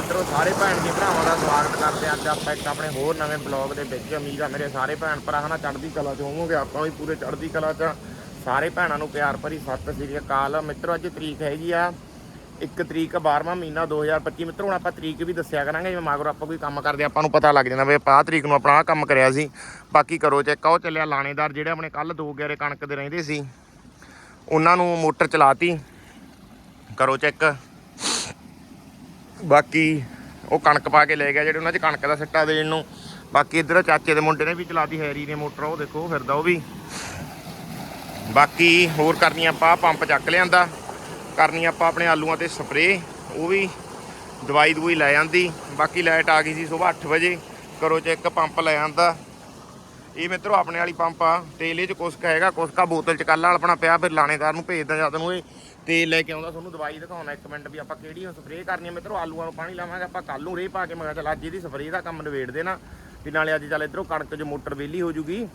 ਮਿੱਤਰੋ, ਸਾਰੇ ਭੈਣ ਜੀ ਭਰਾਵਾਂ ਦਾ ਸਵਾਗਤ ਕਰਦੇ ਅੱਜ ਆਪਾਂ ਇੱਕ ਆਪਣੇ ਹੋਰ ਨਵੇਂ ਬਲੌਗ ਦੇ ਵਿੱਚ ਉਮੀਦ ਆ ਮੇਰੇ ਸਾਰੇ ਭੈਣ ਭਰਾ, ਹਨਾ, ਚੜ੍ਹਦੀ ਕਲਾ 'ਚ ਹੋਵੋਗੇ ਆਪਾਂ ਵੀ ਪੂਰੇ ਚੜ੍ਹਦੀ ਕਲਾ 'ਚ। ਸਾਰੇ ਭੈਣਾਂ ਨੂੰ ਪਿਆਰ ਭਰੀ ਸਤਿ ਸ੍ਰੀ ਅਕਾਲ। ਮਿੱਤਰੋ, ਅੱਜ ਤਰੀਕ ਹੈਗੀ ਆ 1 ਤਰੀਕ 12ਵਾਂ ਮਹੀਨਾ 2025 ਮਿੱਤਰੋ, ਹੁਣ ਆਪਾਂ ਤਰੀਕ ਵੀ ਦੱਸਿਆ ਕਰਾਂਗੇ, ਜਿਵੇਂ ਮਗਰੋਂ ਆਪਾਂ ਕੋਈ ਕੰਮ ਕਰਦੇ ਆਪਾਂ ਨੂੰ ਪਤਾ ਲੱਗ ਜਾਂਦਾ ਵੀ ਆਪਾਂ ਆਹ ਤਰੀਕ ਨੂੰ ਆਪਣਾ ਆਹ ਕੰਮ ਕਰਿਆ ਸੀ। ਬਾਕੀ ਕਰੋ ਚੈੱਕ ਉਹ ਚੱਲਿਆ ਲਾਣੇਦਾਰ ਜਿਹੜੇ ਆਪਣੇ ਕੱਲ ਦੋ ਗੇਰੇ ਕਣਕ ਦੇ ਰਹਿੰਦੇ ਸੀ। ਉਹਨਾਂ ਨੂੰ ਮੋਟਰ ਚਲਾਤੀ। ਕਰੋ ਚੈੱਕ ਬਾਕੀ ਉਹ ਕਣਕ ਪਾ ਕੇ ਲੈ ਗਿਆ, ਜਿਹੜੇ ਉਹਨਾਂ 'ਚ ਕਣਕ ਦਾ ਸਿੱਟਾ ਦੇਣ ਨੂੰ। ਬਾਕੀ ਇੱਧਰ ਚਾਚੇ ਦੇ ਮੁੰਡੇ ਨੇ ਵੀ ਚਲਾਤੀ ਹੈਰੀ ਨੇ ਮੋਟਰ, ਉਹ ਦੇਖੋ ਫਿਰਦਾ ਉਹ ਵੀ। ਬਾਕੀ ਹੋਰ ਕਰਨੀ ਆਪਾਂ ਪੰਪ ਚੱਕ ਲਿਆਂਦਾ। ਕਰਨੀ ਆਪਾਂ ਆਪਣੇ ਆਲੂਆਂ ਤੇ ਸਪਰੇ ਉਹ ਵੀ ਦਵਾਈ ਦਵਾਈ ਲੈ ਜਾਂਦੀ ਬਾਕੀ ਲਾਈਟ ਆ ਗਈ ਸੀ ਸਵੇਰ 8 ਵਜੇ ਕਰੋ ਚੈੱਕ ਪੰਪ ਲੈ ਆਂਦਾ। ਇਹ ਮਿੱਤਰੋ ਆਪਣੇ ਵਾਲੀ ਪੰਪ ਆ, ਤੇਲ ਇਹ ਚ ਕੁਸਕਾ ਹੈਗਾ, ਕੁਸਕਾ ਬੋਤਲ ਚ ਕੱਲ ਆਪਣਾ ਪਿਆ, ਫਿਰ ਲਾਣੇਦਾਰ ਨੂੰ ਭੇਜਦਾ ਜਦ ਨੂੰ ਇਹ ਤੇਲ ਲੈ ਕੇ ਆਉਂਦਾ, ਤੁਹਾਨੂੰ ਦਵਾਈ ਦਿਖਾਉਣਾ ਇੱਕ ਮਿੰਟ ਵੀ ਆਪਾਂ ਕਿਹੜੀ ਸਪਰੇਅ ਕਰਨੀ ਹੈ ਮਿੱਤਰੋ, ਆਲੂਆਂ ਨੂੰ ਪਾਣੀ ਲਾਵਾਂਗੇ, ਆਪਾਂ ਕੱਲ ਨੂੰ ਰੇਹ ਪਾ ਕੇ, ਮੈਂ ਕਿਹਾ ਚੱਲ ਅੱਜ ਇਹਦੀ ਸਪਰੇਅ ਦਾ ਕੰਮ ਨਿਬੇੜ ਦੇਣਾ ਵੀ ਨਾਲੇ ਅੱਜ ਚੱਲ ਇਧਰੋਂ ਕਣਕ 'ਚ ਮੋਟਰ ਵਿਹਲੀ ਹੋ ਜੂਗੀ,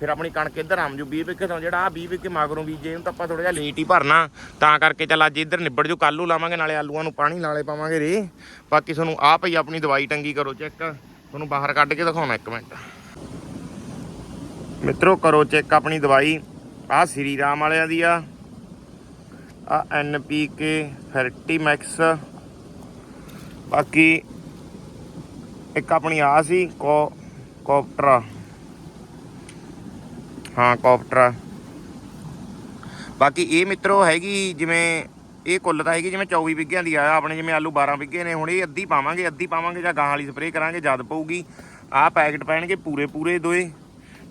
ਫਿਰ ਆਪਣੀ ਕਣਕ ਇੱਧਰ ਆਮ ਜੂ 20 ਵਿਕੇ ਤੋਂ ਜਿਹੜਾ ਆ 20 ਵਿਕੇ ਮਗਰੋਂ ਬੀਜੇ ਨੂੰ ਤਾਂ ਆਪਾਂ ਥੋੜਾ ਜਿਹਾ ਲੇਟ ਹੀ ਭਰਨਾ, ਤਾਂ ਕਰਕੇ ਚੱਲ ਅੱਜ ਇੱਧਰ ਨਿਬੜ ਜੂ ਕੱਲ ਨੂੰ ਲਾਵਾਂਗੇ, ਨਾਲੇ ਆਲੂਆਂ ਨੂੰ ਪਾਣੀ, ਨਾਲੇ ਪਾਵਾਂਗੇ ਰੇ, ਬਾਕੀ ਤੁਹਾਨੂੰ ਆ ਪਈ ਆਪਣੀ ਦਵਾਈ ਟੰਗੀ ਕਰੋ, ਚੈੱਕ, ਤੁਹਾਨੂੰ ਬਾਹਰ ਕੱਢ ਕੇ ਦਿਖਾਉਣਾ ਇੱਕ ਮਿੰਟ। ਮਿੱਤਰੋ, ਕਰੋ ਚੈੱਕ ਆਪਣੀ ਦਵਾਈ। ਆ ਸ੍ਰੀ ਰਾਮ ਵਾਲਿਆਂ ਦੀ ਆ। ਆ ਕੇ ਫੈਰਟੀਮੈਕਸ। ਬਾਕੀ ਇੱਕ ਆਪਣੀ ਆ ਸੀ, ਕੋ, ਕੋਪਟਰਾ। ਹਾਂ, ਕੋਪਟਰਾ। ਬਾਕੀ ਇਹ ਮਿੱਤਰੋ ਹੈਗੀ ਜਿਵੇਂ, ਇਹ ਕੁੱਲ ਤਾਂ ਹੈਗੀ ਜਿਵੇਂ 24 ਵਿਗਿਆਂ ਦੀ ਆ। ਆਪਣੇ ਜਿਵੇਂ ਆਲੂ 12 ਵਿਗੇ ਨੇ, ਹੁਣ ਇਹ ਅੱਧੀ ਪਾਵਾਂਗੇ ਅੱਧੀ ਪਾਵਾਂਗੇ ਜਾਂ ਗਾਂ ਵਾਲੀ ਸਪਰੇਅ ਕਰਾਂਗੇ, ਜਦ ਪਊਗੀ। ਆਹ ਪੈਕਟ ਪੈਣਗੇ ਪੂਰੇ ਪੂਰੇ ਦੋਏ।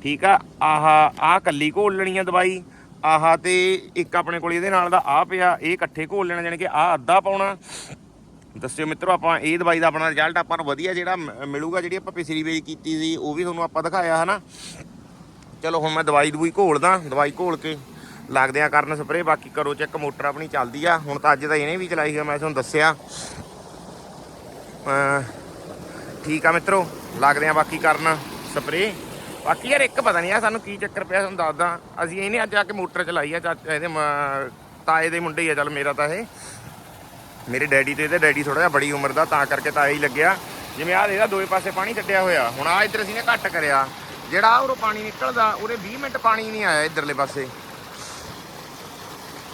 ਠੀਕ ਆ, ਆਹ ਆਹ ਕੱਲੀ ਘੋਲ ਲੈਣੀ ਆ ਦਵਾਈ। ਆਹ ਤੇ ਇੱਕ ਆਪਣੇ ਕੋਲ ਇਹਦੇ ਨਾਲ ਦਾ ਆ ਪਿਆ, ਇਹ ਇਕੱਠੇ ਘੋਲ ਲੈਣਾ, ਜਾਣੀ ਕਿ ਆ ਅੱਧਾ ਪਾਉਣਾ। ਦੱਸਿਓ ਮਿੱਤਰੋ, ਆਪਾਂ ਇਹ ਦਵਾਈ ਦਾ ਆਪਣਾ ਰਿਜ਼ਲਟ ਆਪਾਂ ਨੂੰ ਵਧੀਆ ਜਿਹੜਾ ਮ- ਮਿਲੂਗਾ, ਜਿਹੜੀ ਆਪਾਂ ਪਿਛਲੀ ਵਾਰੀ ਕੀਤੀ ਸੀ, ਉਹ ਵੀ ਤੁਹਾਨੂੰ ਆਪਾਂ ਦਿਖਾਇਆ, ਹਨਾ? ਚਲੋ, ਹੁਣ ਮੈਂ ਦਵਾਈ ਦਵਾਈ ਘੋਲਦਾ, ਦਵਾਈ ਘੋਲ ਕੇ ਲੱਗਦੇ ਆ ਕਰਨ ਸਪਰੇ ਬਾਕੀ ਕਰੋ ਚੈੱਕ, ਮੋਟਰ ਆਪਣੀ ਚੱਲਦੀ ਆ। ਹੁਣ ਤਾਂ ਅੱਜ ਤਾਂ ਇਹਨੇ ਵੀ ਚਲਾਈ ਹੈ ਮੈਂ ਤੁਹਾਨੂੰ ਦੱਸਿਆ। ਠੀਕ ਆ ਮਿੱਤਰੋ, ਲੱਗਦੇ ਆ ਬਾਕੀ ਕਰਨ ਸਪਰੇ ਬਾਕੀ ਯਾਰ ਇੱਕ ਪਤਾ ਨਹੀਂ ਆ ਸਾਨੂੰ ਕੀ ਚੱਕਰ ਪਿਆ ਤੁਹਾਨੂੰ ਦੱਸਦਾ ਅਸੀਂ ਇਹਨੇ ਅੱਜ ਆ ਕੇ ਮੋਟਰ ਚਲਾਈ ਆ, ਚਾਚਾ ਇਹਦੇ ਮ- ਤਾਏ ਦੇ ਮੁੰਡੇ ਹੀ ਆ, ਚੱਲ ਮੇਰਾ ਤਾਂ ਇਹ। ਮੇਰੇ ਡੈਡੀ ਤੇ ਇਹਦੇ ਡੈਡੀ ਥੋੜਾ ਜਿਹਾ ਬੜੀ ਉਮਰ ਦਾ, ਤਾਂ ਕਰਕੇ ਤਾਇਆ ਹੀ ਲੱਗਿਆ। ਜਿਵੇਂ ਆਹ ਇਹਦਾ ਦੋਵੇਂ ਪਾਸੇ ਪਾਣੀ ਛੱਡਿਆ ਹੋਇਆ। ਹੁਣ ਆ ਇੱਧਰ ਅਸੀਂ ਨੇ ਘੱਟ ਕਰਿਆ। ਜਿਹੜਾ ਉਰੋਂ ਪਾਣੀ ਨਿਕਲਦਾ ਉਹਦੇ 20 ਮਿੰਟ ਪਾਣੀ ਨਹੀਂ ਆਇਆ ਇੱਧਰਲੇ ਪਾਸੇ।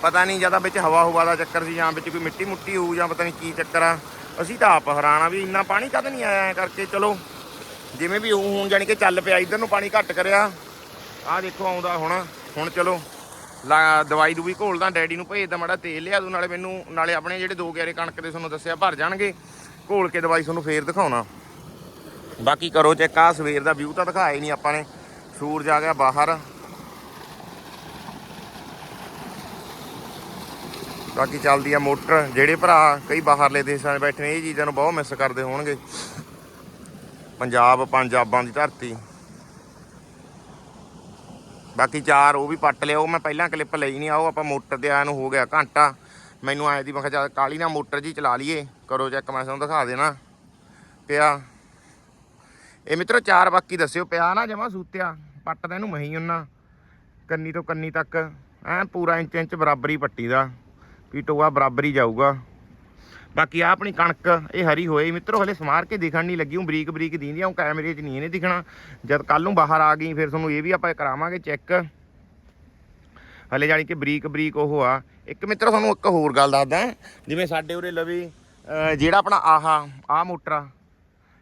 ਪਤਾ ਨਹੀਂ ਜ਼ਿਆਦਾ ਵਿੱਚ ਹਵਾ ਹੁਵਾ ਦਾ ਚੱਕਰ ਸੀ ਜਾਂ ਵਿੱਚ ਕੋਈ ਮਿੱਟੀ ਮੁੱਟੀ ਹੋਊ ਜਾਂ ਪਤਾ ਨਹੀਂ ਕੀ ਚੱਕਰ ਆ। ਅਸੀਂ ਤਾਂ ਆਪ ਹੈਰਾਨ ਆ ਵੀ ਇੰਨਾ ਪਾਣੀ ਕਦ ਨਹੀਂ ਆਇਆ ਕਰਕੇ, ਚਲੋ। ਜਿਵੇਂ ਵੀ ਉਹ ਹੁਣ ਜਾਣੀ ਕਿ ਚੱਲ ਪਿਆ, ਇੱਧਰ ਨੂੰ ਪਾਣੀ ਘੱਟ ਕਰਿਆ। ਆਹ ਦੇਖੋ ਆਉਂਦਾ ਹੁਣ ਹੁਣ ਚਲੋ, ਲਾ- ਦਵਾਈ ਦੂਈ ਘੋਲਦਾ, ਡੈਡੀ ਨੂੰ ਭੇਜਦਾ, ਮਾੜਾ ਤੇਲ ਲਿਆ ਦੂ ਨਾਲੇ ਮੈਨੂੰ, ਨਾਲੇ ਆਪਣੇ ਜਿਹੜੇ ਦੋ ਗਿਆਰੇ ਕਣਕ ਦੇ ਤੁਹਾਨੂੰ ਦੱਸਿਆ, ਭਰ ਜਾਣਗੇ। ਘੋਲ ਕੇ ਦਵਾਈ ਤੁਹਾਨੂੰ ਫੇਰ ਦਿਖਾਉਣਾ। ਬਾਕੀ ਕਰੋ ਚੈੱਕ ਆ ਸਵੇਰ ਦਾ ਵਿਊ ਤਾਂ ਦਿਖਾਇਆ ਹੀ ਨਹੀਂ ਆਪਾਂ ਨੇ। ਸੂਰਜ ਆ ਗਿਆ ਬਾਹਰ। ਬਾਕੀ ਚੱਲਦੀ ਆ ਮੋਟਰ, ਜਿਹੜੇ ਭਰਾ ਕਈ ਬਾਹਰਲੇ ਦੇਸ਼ਾਂ 'ਚ ਬੈਠੇ ਨੇ, ਇਹ ਚੀਜ਼ਾਂ ਨੂੰ ਬਹੁਤ ਮਿਸ ਕਰਦੇ ਹੋਣਗੇ। ਪੰਜਾਬ ਪੰਜਾਬਾਂ ਦੀ ਧਰਤੀ। ਬਾਕੀ ਚਾਰ ਉਹ ਵੀ ਪੱਟ ਲਿਆ, ਉਹ ਮੈਂ ਪਹਿਲਾਂ ਕਲਿੱਪ ਲਈ ਨਹੀਂ ਆਓ ਆਪਾਂ ਮੋਟਰ ਤੇ ਆਇਆ ਨੂੰ ਹੋ ਗਿਆ ਘੰਟਾ। ਮੈਨੂੰ ਆਏ ਦੀ, ਮੈਂ ਕਿਹਾ ਚੱਲ ਕਾਲੀ ਨਾ ਮੋਟਰ ਜੀ ਚਲਾ ਲਈਏ, ਕਰੋ ਚੈੱਕ ਮੈਂ ਤੁਹਾਨੂੰ ਦਿਖਾ ਦੇਣਾ। ਪਿਆ। ਇਹ ਮਿੱਤਰੋ ਚਾਰ ਬਾਕੀ ਦੱਸਿਓ, ਪਿਆ ਨਾ ਜਮਾ ਸੂਤਿਆ, ਪੱਟ ਤਾਂ ਇਹਨੂੰ ਮਹੀਂ ਉਹਨਾਂ ਕੰਨੀ ਤੋਂ ਕੰਨੀ ਤੱਕ, ਐ ਪੂਰਾ ਇੰਚ ਇੰਚ ਬਰਾਬਰੀ ਪੱਟੀ ਦਾ, ਵੀ ਟੋਆ ਬਰਾਬਰ ਹੀ ਜਾਊਗਾ। ਬਾਕੀ ਆ ਆਪਣੀ ਕਣਕ, ਇਹ ਹਰੀ ਹੋਈ। ਮਿੱਤਰੋ, ਹਲੇ ਸਮਾਰ ਕੇ ਦਿਖਣ ਨਹੀਂ ਲੱਗੀ, ਉਹ ਬਰੀਕ ਬਰੀਕ ਦੀਂਦੀ ਉਹ ਕੈਮਰੇ 'ਚ ਨਹੀਂ ਇਹਨੇ ਦਿਖਣਾ। ਜਦ ਕੱਲ ਨੂੰ ਬਾਹਰ ਆ ਗਈ, ਫਿਰ ਤੁਹਾਨੂੰ ਇਹ ਵੀ ਆਪਾਂ ਕਰਾਵਾਂਗੇ ਚੈੱਕ। ਹਲੇ ਜਾਣੀ ਕਿ ਬਰੀਕ ਬਰੀਕ ਉਹ ਆ। ਇੱਕ ਮਿੱਤਰ, ਤੁਹਾਨੂੰ ਇੱਕ ਹੋਰ ਗੱਲ ਦੱਸਦਾ। ਜਿਵੇਂ ਸਾਡੇ ਉਰੇ ਲਵੇ ਜਿਹੜਾ ਆਪਣਾ ਆਹਾ ਆ ਮੋਟਰ ਆ,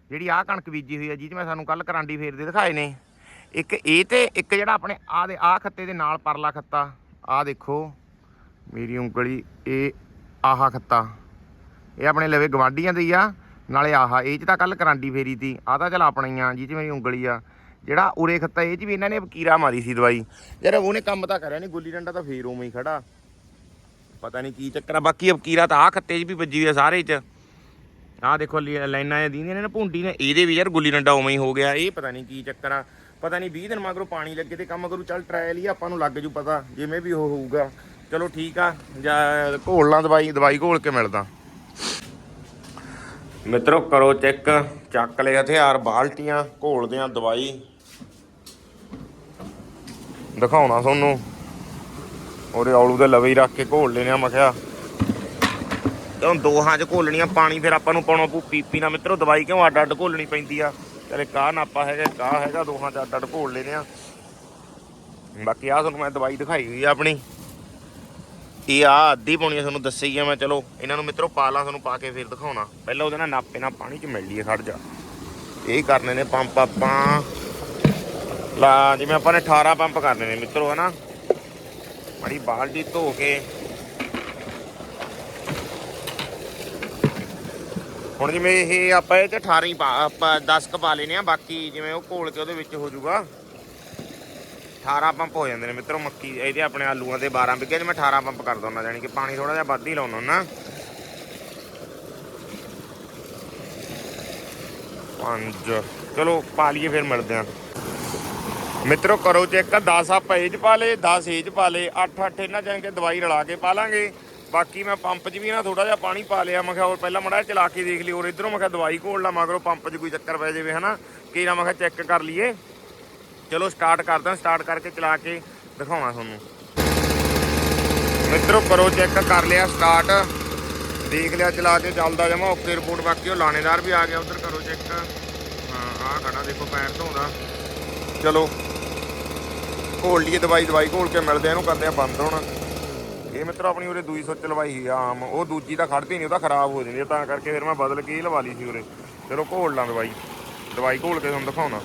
ਜਿਹੜੀ ਆ ਕਣਕ ਬੀਜੀ ਹੋਈ ਆ, ਜਿਹਦੇ ਮੈਂ ਸਾਨੂੰ ਕੱਲ ਕਰਾਂਡੀ ਫੇਰਦੇ ਦਿਖਾਏ ਨੇ। ਇੱਕ ਇਹ ਤੇ, ਇੱਕ ਜਿਹੜਾ ਆਪਣੇ ਆ ਦੇ ਆ ਖੱਤੇ ਦੇ ਨਾਲ ਪਰਲਾ ਖੱਤਾ ਆ ਦੇਖੋ। ਮੇਰੀ ਉਂਗਲੀ, ਇਹ ਆਹਾ ਖੱਤਾ। ਇਹ ਆਪਣੇ ਲਵੇ ਗਵਾਂਡੀਆਂ ਦੀ ਆ, ਨਾਲੇ ਆਹਾ, ਇਹ ਚ ਤਾਂ ਕੱਲ ਕਰਾਂਡੀ ਫੇਰੀ ਤੀ ਆ ਤਾਂ ਚਲ ਆਪਣੀ ਆ ਜਿਹ ਚ ਮੇਰੀ ਉਂਗਲੀ ਆ। ਜਿਹੜਾ ਉਰੇ ਖੱਤਾ, ਇਹ ਚ ਵੀ ਇਹਨਾਂ ਨੇ ਵਕੀਰਾ ਮਾਰੀ ਸੀ ਦਵਾਈ। ਯਾਰ ਉਹਨੇ ਕੰਮ ਤਾਂ ਕਰਿਆ ਨਹੀਂ ਗੁੱਲੀ ਡੰਡਾ ਤਾਂ ਫੇਰ ਉਵੇਂ ਹੀ ਖੜਾ। ਪਤਾ ਨਹੀਂ ਕੀ ਚੱਕਰ ਆ, ਬਾਕੀ ਅਬਕੀਰਾ ਤਾਂ ਆ ਖੱਤੇ 'ਚ ਵੀ ਵੱਜੀ ਹੋਈ ਸਾਰੇ 'ਚ। ਆਹ ਦੇਖੋ, ਲੀ- ਲਾਈਨਾਂ ਦੀਆਂ ਨੇ ਨਾ ਭੁੰਡੀ ਨੇ, ਇਹਦੇ ਵੀ ਯਾਰ ਗੁੱਲੀ ਡੰਡਾ ਉਵੇਂ ਹੀ ਹੋ ਗਿਆ। ਇਹ ਪਤਾ ਨਹੀਂ ਕੀ ਚੱਕਰ ਆ, ਪਤਾ ਨਹੀਂ 20 ਦਿਨ ਮਗਰੋਂ ਪਾਣੀ ਲੱਗੇ ਤੇ ਕੰਮ ਕਰੂ, ਚੱਲ ਟਰਾਇਲ ਹੀ ਆਪਾਂ ਨੂੰ ਲੱਗ ਜੂ ਪਤਾ, ਜਿਵੇਂ ਵੀ ਉਹ ਹੋਊਗਾ। ਚਲੋ ਠੀਕ ਆ, ਜਾਂ ਘੋਲ ਲਾਂ ਦਵਾਈ ਦਵਾਈ ਘੋਲ ਕੇ ਮਿਲਦਾ। ਮਿੱਤਰੋ, ਕਰੋ ਚੈੱਕ। ਚੱਕ ਲਏ ਹਥਿਆਰ, ਬਾਲਟੀਆਂ ਘੋਲਦੇ ਆ ਦਵਾਈ। ਦਿਖਾਉਣਾ ਤੁਹਾਨੂੰ। ਉਹਦੇ ਔਲੂ ਦੇ ਲਵੇ ਹੀ ਰੱਖ ਕੇ ਘੋਲ ਲੈਣੇ ਆ, ਮੈਂ ਕਿਹਾ। ਕਿਉਂ ਦੋਹਾਂ 'ਚ ਘੋਲਣੀਆਂ, ਪਾਣੀ ਫਿਰ ਆਪਾਂ ਨੂੰ ਪਾਉਣਾ ਪੂ ਪੀਪੀ ਨਾਲ। ਮਿੱਤਰੋ, ਦਵਾਈ ਕਿਉਂ ਅੱਡ ਅੱਡ ਘੋਲਣੀ ਪੈਂਦੀ ਆ? ਚਲੇ ਕਾਹ ਨਾਪਾ ਹੈਗਾ ਕਾਹ ਹੈਗਾ, ਦੋਹਾਂ 'ਚ ਅੱਡ ਅੱਡ ਘੋਲ ਲੈਣੇ ਆ। ਬਾਕੀ ਆ ਤੁਹਾਨੂੰ ਮੈਂ ਦਵਾਈ ਦਿਖਾਈ ਹੋਈ ਆ ਆਪਣੀ। ਇਹ ਆ ਅੱਧੀ ਪਾਉਣੀ ਆ ਤੁਹਾਨੂੰ ਦੱਸਿਆ ਆ ਮੈਂ, ਚਲੋ, ਇਹਨਾਂ ਨੂੰ ਮਿੱਤਰੋ ਪਾ ਲਾਂ ਤੁਹਾਨੂੰ ਪਾ ਕੇ ਫਿਰ ਦਿਖਾਉਣਾ। ਪਹਿਲਾਂ ਉਹਦੇ ਨਾਲ ਨਾਪੇ ਨਾਲ ਪਾਣੀ 'ਚ ਮਿਲ ਲਈਏ, ਖੜ ਜਾ। ਇਹ ਕਰਨੇ ਨੇ ਪੰਪ ਆਪਾਂ। ਲਾ, ਜਿਵੇਂ ਆਪਾਂ ਨੇ 18 ਪੰਪ ਕਰਨੇ ਨੇ, ਮਿੱਤਰੋ, ਹਨਾ? ਮਾੜੀ ਬਾਲਟੀ ਧੋ ਕੇ। ਹੁਣ ਜਿਵੇਂ ਇਹ ਆਪਾਂ ਇਹ ਤੇ 18 ਹੀ ਪਾ, ਆਪਾਂ 10 ਕ ਪਾ ਲੈਨੇ ਆ, ਬਾਕੀ ਜਿਵੇਂ ਉਹ ਘੋਲ ਕੇ ਉਹਦੇ ਵਿੱਚ ਹੋ ਜਾਊਗਾ। 18 ਪੰਪ ਹੋ ਜਾਂਦੇ ਨੇ ਮਿੱਤਰੋ, ਮੱਕੀ ਇਹਦੇ ਆਪਣੇ ਆਲੂਆਂ ਦੇ 12 ਵਿਗੇ ਤੇ ਮੈਂ 18 ਪੰਪ ਕਰ ਦਿੰਦਾ ਯਾਨੀ ਕਿ ਪਾਣੀ ਥੋੜਾ ਜਿਹਾ ਵੱਧ ਹੀ ਲਾਉਣਾ ਨਾ ਪੰਜ, ਚਲੋ ਪਾ ਲਈਏ ਫਿਰ ਮਿਲਦੇ ਆ ਮਿੱਤਰੋ, ਕਰੋ ਚੈੱਕ 10 ਆਪਾਂ ਇਹ ਚ ਪਾ ਲੇ 10 ਇਹ ਚ ਪਾ ਲੇ 8 8 ਇਹਨਾਂ ਜਾਨ ਕੇ ਦਵਾਈ ਰਲਾ ਕੇ ਪਾ ਲਾਂਗੇ। ਬਾਕੀ ਮੈਂ ਪੰਪ 'ਚ ਵੀ ਨਾ ਥੋੜਾ ਜਿਹਾ ਪਾਣੀ ਪਾ ਲਿਆ, ਮੈਂ ਕਿਹਾ ਹੋਰ ਪਹਿਲਾਂ ਮੜਾ ਚਲਾ ਕੇ ਦੇਖ ਲਈ ਹੋਰ ਇਧਰੋਂ ਮੈਂ ਕਿਹਾ ਦਵਾਈ ਘੋਲ ਲਾ, ਮਗਰੋਂ ਪੰਪ 'ਚ ਕੋਈ ਚੱਕਰ ਪੈ ਜਾਵੇ, ਹਨਾ। ਕੀ ਨਾ, ਮੈਂ ਕਿਹਾ ਚੈੱਕ ਕਰ ਲਈਏ। ਚਲੋ ਸਟਾਰਟ ਕਰਦਾ ਸਟਾਰਟ ਕਰਕੇ ਚਲਾ ਕੇ ਦਿਖਾਉਣਾ ਤੁਹਾਨੂੰ। ਮਿੱਤਰੋ ਕਰੋ ਚੈੱਕ ਕਰ ਲਿਆ ਸਟਾਰਟ ਦੇਖ ਲਿਆ ਚਲਾ ਕੇ ਚੱਲਦਾ ਜਮਾ ਓਕੇ ਰਿਪੋਰਟ ਬਾਕੀ ਉਹ ਲਾਣੇਦਾਰ ਵੀ ਆ ਗਿਆ ਉਧਰ ਕਰੋ ਚੈੱਕ ਹਾਂ ਆਹ ਖੜਾ ਦੇਖੋ ਪੈਰ ਧੋਦਾ। ਚਲੋ ਘੋਲ ਲਈਏ ਦਵਾਈ ਦਵਾਈ ਘੋਲ ਕੇ ਮਿਲਦੇ ਆ ਇਹਨੂੰ ਕਰਦੇ ਆ ਬੰਦ ਹੁਣ। ਇਹ ਮਿੱਤਰ ਆਪਣੀ ਉਰੇ ਦੂਈ ਸੁੱਚ ਲਵਾਈ ਸੀ ਆਮ। ਉਹ ਦੂਜੀ ਤਾਂ ਖੜਦੀ ਨਹੀਂ ਉਹ ਤਾਂ ਖਰਾਬ ਹੋ ਜਾਂਦੀ ਆ, ਤਾਂ ਕਰਕੇ ਫਿਰ ਮੈਂ ਬਦਲ ਕੇ ਹੀ ਲਵਾ ਲਈ ਸੀ ਉਰੇ। ਚਲੋ ਘੋਲ ਲਾਂ ਦਵਾਈ। ਦਵਾਈ ਘੋਲ ਕੇ ਤੁਹਾਨੂੰ ਦਿਖਾਉਣਾ।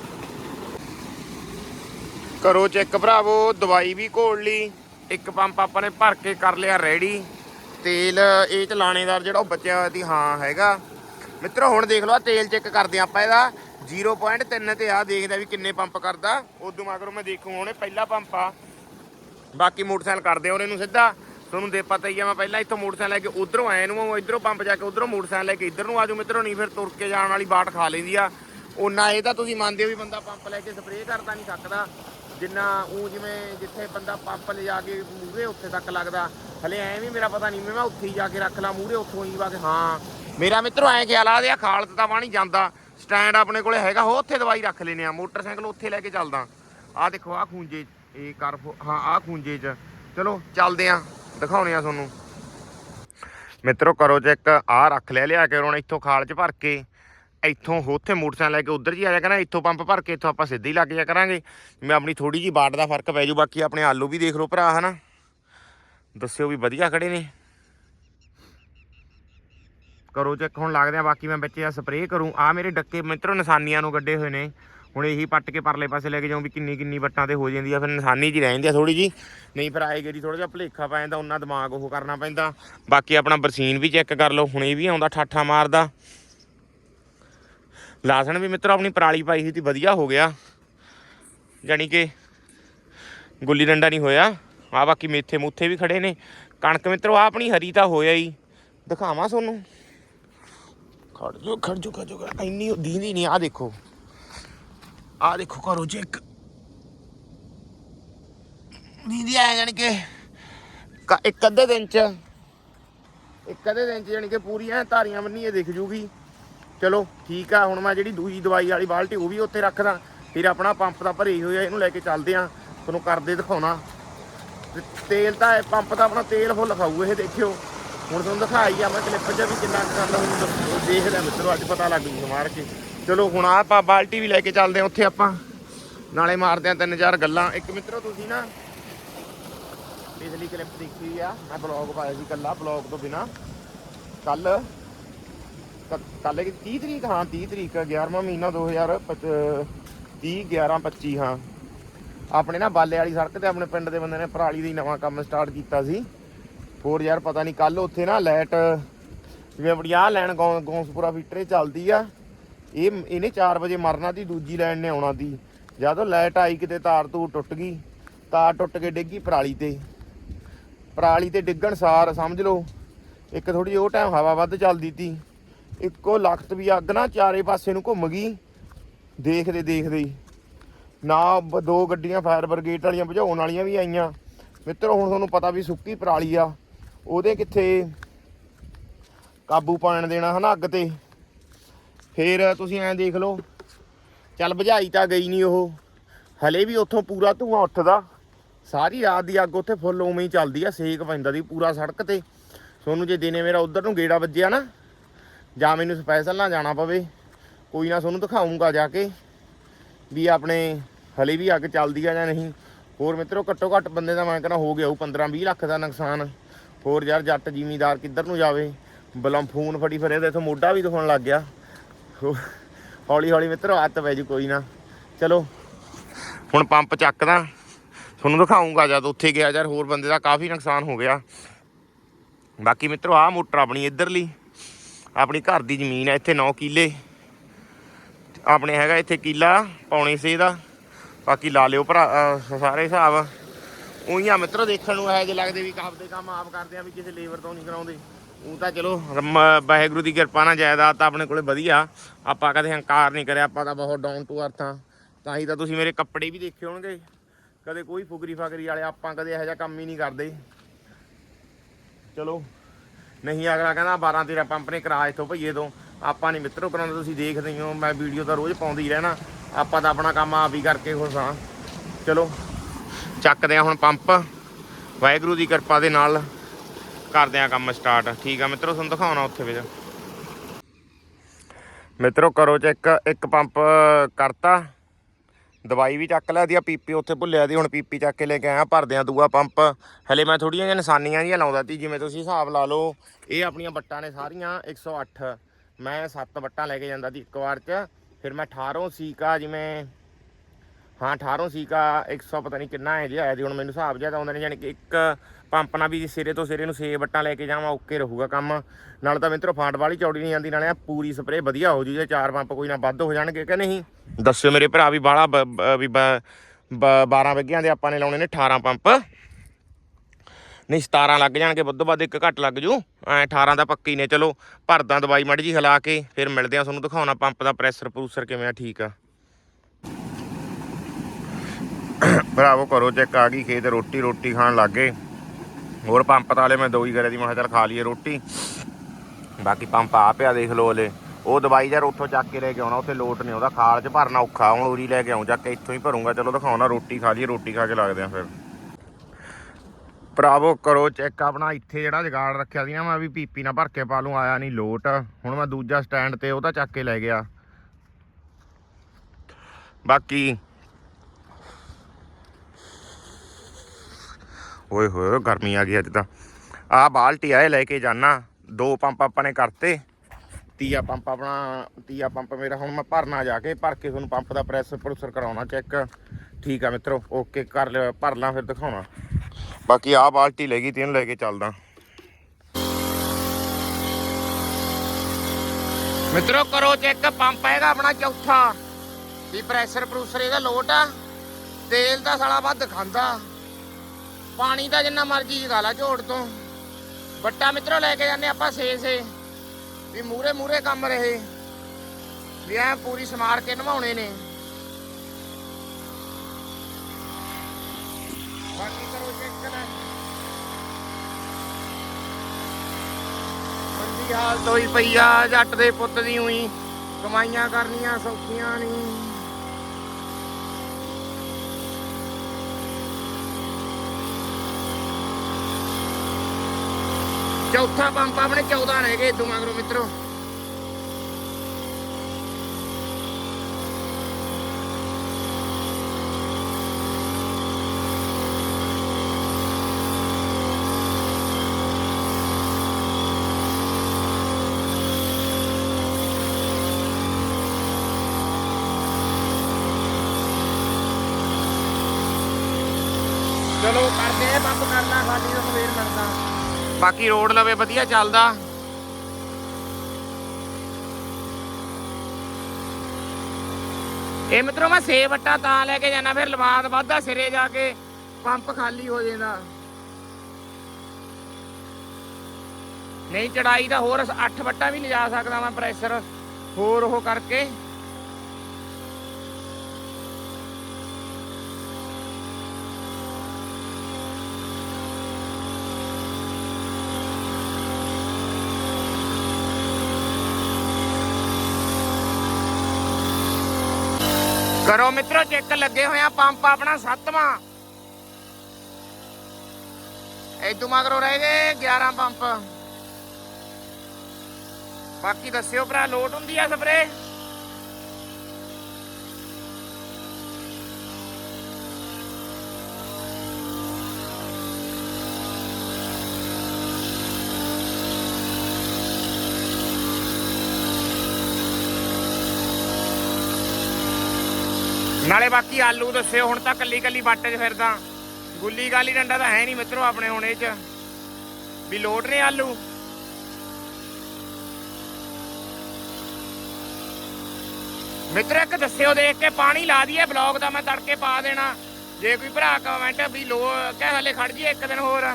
ਕਰੋ ਚੈੱਕ ਭਰਾਵੋ, ਦਵਾਈ ਵੀ ਘੋਲ ਲਈ। ਇੱਕ ਪੰਪ ਆਪਾਂ ਨੇ ਭਰ ਕੇ ਕਰ ਲਿਆ ਰੈਡੀ ਤੇਲ ਇਹ ਚ ਲਾਣੇਦਾਰ ਜਿਹੜਾ ਉਹ ਬਚਿਆ ਹੋਇਆ ਸੀ, ਹਾਂ, ਹੈਗਾ। ਮਿੱਤਰੋ, ਹੁਣ ਦੇਖ ਲਓ ਤੇਲ ਚੈੱਕ ਕਰਦੇ ਆਪਾਂ ਇਹਦਾ। 0.3 ਤੇ ਆ ਦੇਖਦਾ ਵੀ ਕਿੰਨੇ ਪੰਪ ਕਰਦਾ। ਉਦੋਂ ਮਗਰੋਂ ਮੈਂ ਦੇਖੂ, ਹੁਣੇ ਪਹਿਲਾ ਪੰਪ ਆ। ਬਾਕੀ ਮੋਟਰਸਾਈਕਲ ਕਰਦੇ ਆ ਉਹਨੇ ਨੂੰ ਸਿੱਧਾ। ਤੁਹਾਨੂੰ ਦੇ ਪਤਾ ਹੀ ਆ, ਮੈਂ ਪਹਿਲਾਂ ਇੱਥੋਂ ਮੋਟਰਸਾਈਕਲ ਲੈ ਕੇ ਉਧਰੋਂ ਆਇਆ ਨੂੰ ਇਧਰੋਂ ਪੰਪ ਜਾ ਕੇ ਉਧਰੋਂ ਮੋਟਰਸਾਈਕਲ ਲੈ ਕੇ ਇੱਧਰ ਨੂੰ ਆਜੋ ਮਿੱਤਰੋ, ਨਹੀਂ ਫਿਰ ਤੁਰ ਕੇ ਜਾਣ ਵਾਲੀ ਬਾਟ ਖਾ ਲੈਂਦੀ ਆ। ਉਹਨਾਂ ਇਹ ਤਾਂ ਤੁਸੀਂ ਮੰਨਦੇ ਹੋ ਵੀ ਬੰਦਾ ਪੰਪ ਲੈ ਕੇ ਸਪਰੇਅ ਕਰਦਾ, ਨਹੀਂ ਸਕਦਾ ਜਿੰਨਾ ਉਹ ਜਿਵੇਂ ਜਿੱਥੇ ਬੰਦਾ ਪੰਪ ਲਿਜਾ ਕੇ ਮੂਹਰੇ ਉੱਥੇ ਤੱਕ ਲੱਗਦਾ ਹਲੇ ਐ ਵੀ ਮੇਰਾ ਪਤਾ ਨਹੀਂ ਮੈਂ ਉੱਥੇ ਹੀ ਜਾ ਕੇ ਰੱਖ ਲਾ ਮੂਹਰੇ ਉੱਥੋਂ ਹੀ ਵਾ ਕੇ ਹਾਂ। ਮੇਰਾ ਮਿੱਤਰੋ ਐ ਖਿਆਲ ਆ ਦਿਆ ਖਾਲਤ ਤਾਂ ਪਾਣੀ ਜਾਂਦਾ। ਸਟੈਂਡ ਆਪਣੇ ਕੋਲੇ ਹੈਗਾ ਹੋ ਉੱਥੇ ਦਵਾਈ ਰੱਖ ਲੈਨੇ ਆ। ਮੋਟਰਸਾਈਕਲ ਉੱਥੇ ਲੈ ਕੇ ਚੱਲਦਾ। ਆਹ ਦੇਖੋ ਆਹ ਖੂੰਜੇ 'ਚ, ਇਹ ਕਰ ਹਾਂ ਆਹ ਖੂੰਜੇ 'ਚ। ਚਲੋ ਚੱਲਦੇ ਆ ਦਿਖਾਉਣੇ ਆ ਤੁਹਾਨੂੰ। ਮਿੱਤਰੋ ਕਰੋ ਚੈੱਕ ਆਹ ਰੱਖ ਲਿਆ ਲਿਆ ਕੇ ਹੁਣ ਇੱਥੋਂ ਖਾਲ 'ਚ ਭਰ ਕੇ। ਇੱਥੋਂ ਉੱਥੇ ਮੋਟਰਸਾਈਕਲ ਲੈ ਕੇ ਉਧਰ ਜੀ ਆ ਜਾ ਕਰਾਂ, ਇੱਥੋਂ ਪੰਪ ਭਰ ਕੇ ਇੱਥੋਂ ਆਪਾਂ ਸਿੱਧੇ ਹੀ ਲੱਗ ਜਾ ਕਰਾਂਗੇ। ਮੈਂ ਆਪਣੀ ਥੋੜੀ ਜੀ ਬਾਟ ਦਾ ਫ਼ਰਕ ਪੈ ਜੂ, ਬਾਕੀ ਆਪਣੇ ਆਲੂ ਵੀ ਦੇਖ ਲਓ ਭਰਾ, ਹਨਾ। ਦੱਸਿਓ ਵੀ ਵਧੀਆ ਖੜੇ ਨੇ। ਕਰੋ ਚੈੱਕ ਹੁਣ ਲੱਗਦੇ ਆ, ਬਾਕੀ ਮੈਂ ਬੱਚੇ ਆ ਸਪਰੇਅ ਕਰੂੰ। ਆ ਮੇਰੇ ਡੱਕੇ ਮਿੱਤਰੋ, ਨਿਸ਼ਾਨੀਆਂ ਨੂੰ ਗੱਡੇ ਹੋਏ ਨੇ। ਹੁਣ ਇਹੀ ਪੱਟ ਕੇ ਪਰਲੇ ਪਾਸੇ ਲੈ ਕੇ ਜਾਉਂ ਵੀ ਕਿੰਨੀ ਕਿੰਨੀ ਵੱਟਾਂ ਤੇ ਹੋ ਜਾਂਦੀ ਆ, ਫਿਰ ਨਿਸ਼ਾਨੀ ਜੀ ਰਹਿੰਦੀ ਆ ਥੋੜੀ ਜੀ ਨਹੀਂ ਫਿਰ ਆਏ ਜੀ ਥੋੜਾ ਜਿਹਾ ਭਲੇਖਾ ਪੈ ਜਾਂਦਾ, ਉਹਨਾਂ ਦਿਮਾਗ ਉਹ ਕਰਨਾ ਪੈਂਦਾ। ਬਾਕੀ ਆਪਣਾ ਬਰਸੀਨ ਵੀ ਚੈੱਕ ਕਰ ਲਓ, ਹੁਣ ਇਹ ਵੀ ਆਉਂਦਾ ਠਾਠਾ ਮਾਰਦਾ। ਲਾਸਣ ਵੀ ਮਿੱਤਰੋ ਆਪਣੀ ਪਰਾਲੀ ਪਾਈ ਸੀ ਤੇ ਵਧੀਆ ਹੋ ਗਿਆ। ਜਾਨੀ ਕਿ ਗੁੱਲੀ ਡੰਡਾ ਨਹੀਂ ਹੋਇਆ। ਆ ਬਾਕੀ ਮੇਥੇ ਮੂਥੇ ਵੀ ਖੜੇ ਨੇ। ਕਣਕ ਮਿੱਤਰੋ ਆ ਆਪਣੀ ਹਰੀ ਤਾਂ ਹੋਇਆ ਹੀ। ਦਿਖਾਵਾਂ ਤੁਹਾਨੂੰ। ਖੜ ਜੋ ਖੜ ਜੋ ਖੜ ਜੋ ਇੰਨੀ ਉਹ ਦੀਂਦੀ ਨਹੀਂ ਆ ਦੇਖੋ। ਆ ਦੇਖੋ ਕਰੋ ਚੈੱਕ ਦੀਦੀ ਆ ਜਾਨੀ ਕਿ ਇੱਕ ਅੱਧੇ ਦਿਨ ਚ, ਇੱਕ ਅੱਧੇ ਦਿਨ ਚ ਜਾਨੀ ਕਿ ਪੂਰੀਆਂ ਧਾਰੀਆਂ ਬੰਨੀਏ ਦਿਖ ਜੂਗੀ। ਚਲੋ ਠੀਕ ਆ ਹੁਣ ਮੈਂ ਜਿਹੜੀ ਦੂਜੀ ਦਵਾਈ ਵਾਲੀ ਬਾਲਟੀ ਉਹ ਵੀ ਉੱਥੇ ਰੱਖਦਾ। ਫਿਰ ਆਪਣਾ ਪੰਪ ਦਾ ਭਰੇ ਹੋਇਆ ਇਹਨੂੰ ਲੈ ਕੇ ਚੱਲਦੇ ਆ। ਤੁਹਾਨੂੰ ਕਰਦੇ ਦਿਖਾਉਣਾ। ਤੇ ਤੇਲ ਤਾਂ ਇਹ ਪੰਪ ਦਾ ਆਪਣਾ ਤੇਲ ਫੁੱਲ ਖਾਊ ਇਹ ਦੇਖਿਓ। ਹੁਣ ਤੁਹਾਨੂੰ ਦਿਖਾਈ ਆ ਮੈਂ ਕਲਿੱਪ 'ਚ ਵੀ ਕਿੰਨਾ ਕੁ ਕਰਦਾ ਹੁਣ ਦੱਸੋ, ਦੇਖਦਾ ਮਿੱਤਰੋ ਅੱਜ ਪਤਾ ਲੱਗ ਜੂ ਮਾਰ ਕੇ। ਚਲੋ ਹੁਣ ਆਹ ਆਪਾਂ ਬਾਲਟੀ ਵੀ ਲੈ ਕੇ ਚੱਲਦੇ ਆ ਉੱਥੇ ਆਪਾਂ। ਨਾਲੇ ਮਾਰਦੇ ਆ ਤਿੰਨ ਚਾਰ ਗੱਲਾਂ। ਇੱਕ ਮਿੱਤਰੋ ਤੁਸੀਂ ਨਾ ਪਿਛਲੀ ਕਲਿੱਪ ਦੇਖੀ ਆ ਮੈਂ ਬਲੌਗ ਪਾਇਆ ਸੀ ਕੱਲਾ ਬਲੌਗ ਤੋਂ ਬਿਨਾ। ਕੱਲ ਕੱਲ ਕਿ 30 ਤਰੀਕ, ਹਾਂ 30 ਤਰੀਕ 11ਵਾਂ ਮਹੀਨਾ 2025 30 11 25 ਹਾਂ। ਆਪਣੇ ਨਾ ਬਾਲੇ ਵਾਲੀ ਸੜਕ ਤੇ ਆਪਣੇ ਪਿੰਡ ਦੇ ਬੰਦੇ ਨੇ ਪਰਾਲੀ ਦਾ ਹੀ ਨਵਾਂ ਕੰਮ ਸਟਾਰਟ ਕੀਤਾ ਸੀ। ਹੋਰ ਯਾਰ ਪਤਾ ਨਹੀਂ ਕੱਲ ਉੱਥੇ ਨਾ ਲਾਈਟ, ਜਿਵੇਂ ਆਪਣੀ ਆਹ ਲਾਈਨ ਗੌਂ- ਗੌਂਸਪੁਰਾ ਫੀਟਰੇ ਚੱਲਦੀ ਆ। ਇਹ, ਇਹਨੇ 4 ਵਜੇ ਮਰਨਾ ਦੀ ਦੂਜੀ ਲਾਈਨ ਨੇ ਆਉਣਾ ਦੀ ਜਦੋਂ ਲਾਈਟ ਆਈ ਕਿਤੇ ਤਾਰ ਤੂਰ ਟੁੱਟ ਗਈ, ਤਾਰ ਟੁੱਟ ਕੇ ਡਿੱਗੀ ਪਰਾਲੀ ਤੇ। ਪਰਾਲੀ ਤੇ ਡਿੱਗਣ ਸਾਰ, ਸਮਝ ਲਓ, ਇੱਕ ਥੋੜੀ ਜਿਹੀ ਉਹ ਟਾਈਮ ਹਵਾ ਵੱਧ ਚੱਲਦੀ ਤੀ। ਇੱਕੋ ਲਖਤ ਵੀ ਅੱਗ ਨਾ ਚਾਰੇ ਪਾਸੇ ਨੂੰ ਘੁੰਮ ਗਈ। ਦੇਖਦੇ ਦੇਖਦੇ ਹੀ। ਨਾ ਦੋ ਗੱਡੀਆਂ ਫਾਇਰ ਬ੍ਰਿਗੇਡ ਵਾਲੀਆਂ ਭਜਾਉਣ ਵਾਲੀਆਂ ਵੀ ਆਈਆਂ। ਮਿੱਤਰ, ਹੁਣ ਤੁਹਾਨੂੰ ਪਤਾ ਵੀ ਸੁੱਕੀ ਪਰਾਲੀ ਆ। ਉਹਦੇ ਕਿੱਥੇ ਕਾਬੂ ਪਾਣ ਦੇਣਾ ਹਨਾ ਅੱਗ ਤੇ। ਫੇਰ ਤੁਸੀਂ ਐਂ ਦੇਖ ਲਓ। ਚੱਲ ਬੁਝਾਈ ਤਾਂ ਗਈ ਨਹੀਂ ਉਹ। ਹਲੇ ਵੀ ਉੱਥੋਂ ਪੂਰਾ ਧੂਆਂ ਉੱਠਦਾ। ਸਾਰੀ ਰਾਤ ਦੀ ਅੱਗ ਉੱਥੇ ਫੁੱਲ ਉਵੇਂ ਹੀ ਚੱਲਦੀ ਆ। ਸੇਕ ਪੈਂਦਾ ਦੀ ਪੂਰਾ ਸੜਕ ਤੇ। ਤੁਹਾਨੂੰ ਜੇ ਦਿਨੇ ਮੇਰਾ ਉਧਰ ਨੂੰ ਗੇੜਾ ਵੱਜਿਆ ਨਾ ਜਾਂ ਮੈਨੂੰ ਸਪੈਸ਼ਲ ਨਾ ਜਾਣਾ ਪਵੇ। ਕੋਈ ਨਾ ਤੁਹਾਨੂੰ ਦਿਖਾਉਂਗਾ ਜਾ ਕੇ ਵੀ ਆਪਣੇ ਹਲੇ ਵੀ ਅੱਗ ਚੱਲਦੀ ਆ ਜਾਂ ਨਹੀਂ। ਹੋਰ ਮਿੱਤਰੋ, ਘੱਟੋ ਘੱਟ ਬੰਦੇ ਦਾ ਮੈਂ ਕਹਿੰਦਾ ਹੋ ਗਿਆ ਉਹ 15 20 ਲੱਖ ਦਾ ਨੁਕਸਾਨ। ਹੋਰ ਯਾਰ ਜੱਟ ਜ਼ਿਮੀਦਾਰ ਕਿੱਧਰ ਨੂੰ ਜਾਵੇ? ਬਲਮ ਫੋਨ ਫੜੀ ਫਰੇ ਤੇ ਇਥੋਂ ਮੋਢਾ ਵੀ ਦਿਖਾਉਣ ਲੱਗ ਗਿਆ। ਹੌਲੀ ਹੌਲੀ ਮਿੱਤਰੋ ਹੱਥ ਪੈ ਜੂ ਕੋਈ ਨਾ। ਚਲੋ, ਹੁਣ ਪੰਪ ਚੱਕਦਾ। ਤੁਹਾਨੂੰ ਦਿਖਾਉਂਗਾ ਜਦ ਉੱਥੇ ਗਿਆ ਯਾਰ ਹੋਰ ਬੰਦੇ ਦਾ ਕਾਫੀ ਨੁਕਸਾਨ ਹੋ ਗਿਆ। ਬਾਕੀ ਮਿੱਤਰੋ, ਆਹ ਮੋਟਰ ਆਪਣੀ ਇੱਧਰਲੀ। ਆਪਣੀ ਘਰ ਦੀ ਜ਼ਮੀਨ ਹੈ ਇੱਥੇ 9 ਕਿੱਲੇ। ਆਪਣੇ ਹੈਗਾ ਇੱਥੇ ਕਿੱਲਾ, ਪੌਣੇ ਸੇ ਦਾ। ਬਾਕੀ ਲਾ ਲਿਓ ਭਰਾ ਸਾਰੇ ਹਿਸਾਬ। ਉਹੀ ਆ ਮਿੱਤਰੋ, ਦੇਖਣ ਨੂੰ ਇਹ ਜੇ ਲੱਗਦੇ ਵੀ ਕੰਮ ਦੇ ਕੰਮ ਆਪ ਕਰਦੇ ਆ ਵੀ ਕਿਸੇ ਲੇਬਰ ਤੋਂ ਨਹੀਂ ਕਰਾਉਂਦੇ। ਉਹ ਤਾਂ ਚਲੋ, ਰਮ- ਵਾਹਿਗੁਰੂ ਦੀ ਕਿਰਪਾ ਨਾਲ ਜਾਇਦਾਦ ਤਾਂ ਆਪਣੇ ਕੋਲੇ ਵਧੀਆ। ਆਪਾਂ ਕਦੇ ਹੰਕਾਰ ਨਹੀਂ ਕਰਿਆ, ਆਪਾਂ ਤਾਂ ਬਹੁਤ ਡਾਊਨ ਟੂ ਅਰਥ ਆ ਤਾਂ ਹੀ ਤਾਂ ਤੁਸੀਂ ਮੇਰੇ ਕੱਪੜੇ ਵੀ ਦੇਖੇ ਹੋਣਗੇ। ਕਦੇ ਕੋਈ ਫੁਗਰੀ ਫਾਕਰੀ ਵਾਲੇ, ਆਪਾਂ ਕਦੇ ਇਹੋ ਜਿਹਾ ਕੰਮ ਹੀ ਨਹੀਂ ਕਰਦੇ। ਚਲੋ। ਨਹੀਂ, ਅਗਲਾ ਕਹਿੰਦਾ 12 13 ਪੰਪ ਨੇ ਕਰਾ ਇਥੋਂ ਭਈਏ ਤੋਂ। ਆਪਾਂ ਨਹੀਂ ਮਿੱਤਰੋ ਕਰਾਉਂਦੇ, ਤੁਸੀਂ ਦੇਖਦੇ ਹੋ ਮੈਂ ਵੀਡੀਓ ਤਾਂ ਰੋਜ਼ ਪਾਉਂਦੀ ਰਹਿਣਾ। ਆਪਾਂ ਤਾਂ ਆਪਣਾ ਕੰਮ ਆਪ ਹੀ ਕਰਕੇ ਖੁਸ਼ ਹਾਂ। ਚਲੋ, ਚੱਕਦੇ ਆ ਹੁਣ ਪੰਪ। ਵਾਹਿਗੁਰੂ ਦੀ ਕਿਰਪਾ ਦੇ ਨਾਲ ਕਰਦੇ ਆ ਕੰਮ ਸਟਾਰਟ ਠੀਕ ਆ ਮਿੱਤਰੋ, ਤੁਹਾਨੂੰ ਦਿਖਾਉਣਾ ਉੱਥੇ ਵਿੱਚ। ਮਿੱਤਰੋ, ਕਰੋ ਚੈੱਕ ਇੱਕ ਪੰਪ ਕਰਤਾ। ਦਵਾਈ ਵੀ ਚੱਕ ਲਿਆ ਦੀ ਆ ਪੀਪੀ ਉੱਥੇ ਭੁੱਲਿਆ ਦੀ, ਹੁਣ ਪੀਪੀ ਚੱਕ ਕੇ ਲੈ ਕੇ ਆਇਆ, ਭਰਦਿਆਂ ਦੂਆ ਪੰਪ। ਹਲੇ ਮੈਂ ਥੋੜੀਆਂ ਜਿਹੀਆਂ ਨਿਸ਼ਾਨੀਆਂ ਜਿਹੀਆਂ ਲਾਉਂਦਾ ਤੀ ਜਿਵੇਂ ਤੁਸੀਂ ਹਿਸਾਬ ਲਾ ਲਓ, ਇਹ ਆਪਣੀਆਂ ਬੱਟਾਂ ਨੇ ਸਾਰੀਆਂ 108 ਮੈਂ 7 ਬੱਟਾਂ ਲੈ ਕੇ ਜਾਂਦਾ ਸੀ ਇੱਕ ਵਾਰ ਚ, ਫਿਰ ਮੈਂ 18 ਸੀਕਾ ਜਿਵੇਂ, ਹਾਂ 18 ਸੀਕਾ 100 ਪਤਾ ਨਹੀਂ ਕਿੰਨਾ ਹੈ ਜੀ ਆਇਆ ਜੀ ਹੁਣ ਮੈਨੂੰ ਹਿਸਾਬ ਜ਼ਿਆਦਾ ਆਉਂਦਾ ਨਹੀਂ ਯਾਨੀ ਕਿ ਇੱਕ ਪੰਪ ਨਾਲ ਵੀ ਸਿਰੇ ਤੋਂ ਸਿਰੇ ਨੂੰ 6 ਵੱਟਾਂ ਲੈ ਕੇ ਜਾਵਾਂ, ਓਕੇ ਰਹੂਗਾ ਕੰਮ। ਨਾਲ ਤਾਂ ਮਿੱਤਰੋ ਫਾਂਟ ਵਾਲੀ ਚੌੜੀ ਨਹੀਂ ਜਾਂਦੀ ਨਾਲੇ ਆ ਪੂਰੀ ਸਪਰੇ ਵਧੀਆ ਹੋ ਜੂ ਜੇ ਚਾਰ ਪੰਪ ਕੋਈ ਨਾ ਵੱਧ ਹੋ ਜਾਣਗੇ ਕਿ ਨਹੀਂ? ਦੱਸਿਓ ਮੇਰੇ ਭਰਾ ਵੀ ਬਾਹਲਾ ਬ- ਬ- ਵੀ 12 ਵਿੱਗਿਆਂ ਦੇ ਆਪਾਂ ਨੇ ਲਾਉਣੇ ਨੇ 18 ਪੰਪ। ਨਹੀਂ 17 ਲੱਗ ਜਾਣਗੇ, ਵੱਧ ਤੋਂ ਵੱਧ ਇੱਕ ਘੱਟ ਲੱਗ ਜੂ। ਐ 18 ਦਾ ਪੱਕੀ ਨੇ, ਚਲੋ ਭਰਦਾ ਦਵਾਈ ਮੜ ਜੀ ਹਿਲਾ ਕੇ, ਫਿਰ ਮਿਲਦੇ ਆ ਤੁਹਾਨੂੰ ਦਿਖਾਉਣਾ ਪੰਪ ਦਾ ਪ੍ਰੈਸ਼ਰ ਪ੍ਰੂਸਰ ਕਿਵੇਂ ਆ, ਠੀਕ ਆ। ਭਰਾਵੋ, ਕਰੋ ਚੈੱਕ ਆ ਗਈ ਖੇਤ, ਰੋਟੀ ਰੋਟੀ ਖਾਣ ਲੱਗ ਗਏ। ਹੋਰ ਪੰਪ ਤਾਲੇ ਮੈਂ ਦੋ ਹੀ ਕਰੇ ਦੀ ਮੈਂ ਕਿਹਾ ਚੱਲ ਖਾ ਲਈਏ ਰੋਟੀ। ਬਾਕੀ ਪੰਪ ਆ ਪਿਆ ਦੇਖ ਲਓ ਹਲੇ। ਉਹ ਦਵਾਈ ਯਾਰ ਉੱਥੋਂ ਚੱਕ ਕੇ ਲੈ ਕੇ ਆਉਣਾ, ਉੱਥੇ ਲੋਟ ਨਹੀਂ ਉਹਦਾ ਖਾਲ 'ਚ ਭਰਨਾ ਔਖਾ, ਹੁਣ ਉਰੀ ਲੈ ਕੇ ਆਉਂ ਚੱਕ ਕੇ ਇੱਥੋਂ ਹੀ ਭਰੂੰਗਾ। ਚਲੋ ਦਿਖਾਉਣਾ, ਰੋਟੀ ਖਾ ਲਈਏ, ਰੋਟੀ ਖਾ ਕੇ ਲੱਗਦੇ ਆ ਫਿਰ। ਭਰਾਵੋ, ਕਰੋ ਚੈੱਕ ਆਪਣਾ, ਇੱਥੇ ਜਿਹੜਾ ਜਗਾੜ ਰੱਖਿਆ ਸੀ ਨਾ, ਮੈਂ ਵੀ ਪੀਪੀ ਨਾ ਭਰ ਕੇ ਪਾ ਲੂੰ ਆਇਆ ਨਹੀਂ ਲੋਟ। ਹੁਣ ਮੈਂ ਦੂਜਾ ਸਟੈਂਡ ਤੇ, ਉਹ ਤਾਂ ਚੱਕ ਕੇ ਲੈ ਗਿਆ। ਬਾਕੀ ਓਏ ਹੋਏ ਗਰਮੀ ਆ ਗਈ ਅੱਜ ਤਾਂ। ਆ ਬਾਲਟੀ ਆਏ ਲੈ ਕੇ ਜਾਣਾ ਦੋ ਪੰਪ ਆਪਾਂ ਨੇ ਕਰਤੇ। ਤੀਆ ਪੰਪ ਆਪਣਾ, ਤੀਆ ਪੰਪ ਮੇਰਾ ਹੁਣ ਮੈਂ ਭਰਨਾ ਜਾ ਕੇ, ਭਰ ਕੇ ਤੁਹਾਨੂੰ ਪੰਪ ਦਾ ਪ੍ਰੈਸ਼ਰ ਪ੍ਰੈਸ਼ਰ ਕਰਾਉਣਾ, ਚੈੱਕ। ਠੀਕ ਆ ਮਿੱਤਰੋ, ਓਕੇ, ਕਰ ਲਿਓ ਭਰ ਲਾਂ ਫਿਰ ਦਿਖਾਉਣਾ। ਬਾਕੀ ਆ ਬਾਲਟੀ ਲੈ ਗਈ ਤੈਨੂੰ ਲੈ ਕੇ ਚੱਲਦਾ। ਮਿੱਤਰੋ, ਕਰੋ ਚੈੱਕ, ਪੰਪ ਹੈਗਾ ਆਪਣਾ ਚੌਥਾ। ਵੀ ਪ੍ਰੈਸ਼ਰ ਪ੍ਰੂਸਰ ਇਹਦਾ ਲੋਟ ਆ। ਤੇਲ ਦਾ ਸਾਲਾ ਵੱਧ ਖਾਂਦਾ। ਪਾਣੀ ਦਾ ਜਿੰਨਾ ਮਰਜ਼ੀ ਜਗਾ ਲਾ ਝੋੜ ਤੋਂ। ਵੱਟਾ ਮਿੱਤਰੋ ਲੈ ਕੇ ਜਾਂਦੇ ਆਪਾਂ ਸੇ ਸੇ ਵੀ ਮੂਰੇ ਮੂਰੇ ਕੰਮ ਰਹੇ। ਵੀ ਐ ਪੂਰੀ ਸਮਾਰ ਕੇ ਨਵਾਉਣੇ ਨੇ। ਬਾਕੀ ਕਰੋ ਚੈੱਕ ਨਾ ਮੰਦੀ ਹਾਲਤ ਹੋਈ ਪਈ ਆ, ਜੱਟ ਦੇ ਪੁੱਤ ਦੀ ਹੋਈ ਕਮਾਈਆਂ ਕਰਨੀਆਂ ਸੌਖੀਆਂ ਨਹੀਂ ਚੌਥਾ ਪੰਪ ਆਪਣੇ 14 ਰਹਿ ਗਏ ਇਦੋਂ ਮਗਰੋਂ ਮਿੱਤਰੋ ਚਲੋ ਕਰਦੇ ਆ ਪੰਪ ਕਰਨਾ ਸਾਡੀ ਨੂੰ ਫੇਰ ਮਿਲਦਾ ਬਾਕੀ ਰੋਡ ਲਵੇ ਵਧੀਆ ਚੱਲਦਾ। ਇਹ ਮਿੱਤਰੋ ਮੈਂ ਸੇ ਵੱਟਾ ਤਾਂ ਲੈ ਕੇ ਜਾਣਾ ਫਿਰ ਲਵਾਦ ਵਾਧਾ ਸਿਰੇ ਜਾ ਕੇ, ਪੰਪ ਖਾਲੀ ਹੋ ਜਾਂਦਾ ਨਹੀਂ ਚੜਾਈ ਦਾ ਹੋਰ 8 ਵੱਟਾ ਵੀ ਲਿਜਾ ਸਕਦਾ ਮੈਂ ਪ੍ਰੈਸ਼ਰ ਹੋਰ ਉਹ ਕਰਕੇ। ਕਰੋ ਮਿੱਤਰੋ ਚੈੱਕ ਲੱਗੇ ਹੋਇਆ ਪੰਪ ਆਪਣਾ ਸੱਤਵਾਂ। ਇਦੋਂ ਮਗਰੋਂ ਰਹਿ ਗਏ 11 ਪੰਪ। ਬਾਕੀ ਦੱਸਿਓ ਭਰਾ, ਲੋਟ ਹੁੰਦੀ ਆ ਸਪਰੇ ਨਾਲੇ ਬਾਕੀ ਆਲੂ ਦੱਸਿਓ, ਹੁਣ ਤਾਂ ਕੱਲੀ ਕੱਲੀ ਬਾਟੇ 'ਚ ਫਿਰਦਾ। ਗੁੱਲੀ ਗਾਲੀ ਡੰਡਾ ਤਾਂ ਹੈ ਨਹੀਂ ਮਿੱਤਰੋ ਆਪਣੇ ਹੁਣ ਇਹ 'ਚ। ਵੀ ਲੋਟ ਨੇ ਆਲੂ। ਮਿੱਤਰ, ਇੱਕ ਦੱਸਿਓ, ਦੇਖ ਕੇ ਪਾਣੀ ਲਾ ਦਈਏ ਬਲੌਗ ਦਾ, ਮੈਂ ਤੜਕੇ ਪਾ ਦੇਣਾ। ਜੇ ਕੋਈ ਭਰਾ ਕਮੈਂਟ ਵੀ ਲੋ ਕਹਿ ਹਲੇ ਖੜ ਜੀਏ ਇੱਕ ਦਿਨ ਹੋਰ।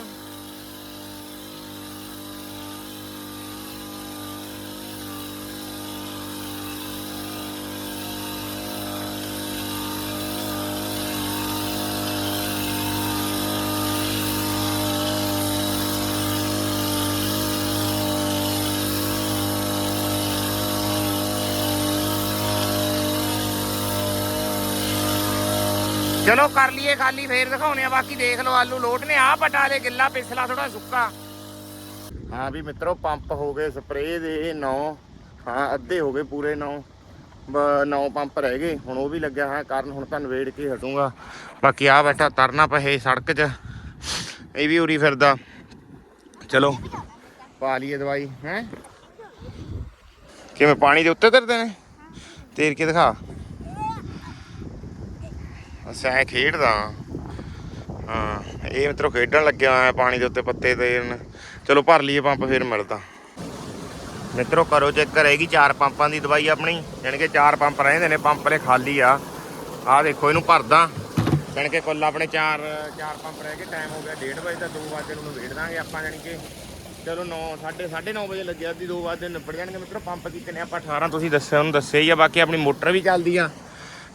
ਚਲੋ ਕਰ ਲਈਏ ਖਾਲੀ, ਫੇਰ ਦਿਖਾਉਣੇ ਆ, ਬਾਕੀ ਦੇਖ ਲਓ ਆਲੂ ਲੋਟ ਨੇ ਆ ਪਟਾ ਗਿੱਲਾ ਪਿਛਲਾ ਥੋੜਾ ਸੁੱਕਾ। ਹਾਂ ਵੀ ਮਿੱਤਰੋ, ਪੰਪ ਹੋ ਗਏ ਸਪਰੇਅ ਦੇ 9 ਹਾਂ ਅੱਧੇ ਹੋ ਗਏ ਪੂਰੇ 9 9 ਪੰਪ ਰਹਿ ਗਏ, ਹੁਣ ਉਹ ਵੀ ਲੱਗਿਆ, ਹਾਂ ਕਾਰਨ ਹੁਣ ਤਾਂ ਨਵੇੜ ਕੇ ਹਟੂੰਗਾ। ਬਾਕੀ ਆ ਬੈਠਾ ਤਰਨਾ ਪਏ ਸੜਕ 'ਚ, ਇਹ ਵੀ ਉਰੀ ਫਿਰਦਾ। ਚਲੋ, ਪਾ ਲਈਏ ਦਵਾਈ, ਹੈ? ਕਿਵੇਂ ਪਾਣੀ ਦੇ ਉੱਤੇ ਧਰਦੇ ਨੇ? ਤੇਰ ਕੇ ਦਿਖਾ। ਅੱਛਾ ਇਹ ਖੇਡਦਾ ਹਾਂ। ਇਹ ਮਿੱਤਰੋ ਖੇਡਣ ਲੱਗਿਆ ਹੋਇਆ ਪਾਣੀ ਦੇ ਉੱਤੇ ਪੱਤੇ ਤੇ। ਚਲੋ ਭਰ ਲਈਏ ਪੰਪ, ਫਿਰ ਮਿਲਦਾ। ਮਿੱਤਰੋ ਕਰੋ ਚੈੱਕ, ਕਰੇਗੀ ਚਾਰ ਪੰਪਾਂ ਦੀ ਦਵਾਈ ਆਪਣੀ। ਜਾਣੀ ਕਿ ਚਾਰ ਪੰਪ ਰਹਿੰਦੇ ਨੇ, ਪੰਪ ਨੇ ਖਾਲੀ ਆ। ਆਹ ਦੇਖੋ, ਇਹਨੂੰ ਭਰਦਾ। ਜਾਣੀ ਕਿ ਕੁੱਲ ਆਪਣੇ ਚਾਰ ਚਾਰ ਪੰਪ ਰਹਿ ਗਏ ਟਾਈਮ ਹੋ ਗਿਆ 1:30 ਵਜੇ ਦਾ 2 ਵਜੇ ਨੂੰ ਵੇੜ ਦਾਂਗੇ ਆਪਾਂ, ਜਾਣੀ ਕਿ। ਚਲੋ 9 9:30 9 ਵਜੇ ਲੱਗਿਆ ਦੀ 2 ਵਜੇ ਨਿਬੜ ਜਾਣਗੇ ਮਿੱਤਰੋ, ਪੰਪ ਕੀਤੇ ਨੇ ਆਪਾਂ 18 ਤੁਸੀਂ ਦੱਸਿਆ, ਉਹਨੂੰ ਦੱਸਿਆ ਹੀ ਆ, ਬਾਕੀ ਆਪਣੀ ਮੋਟਰ ਵੀ ਚੱਲਦੀ ਆ।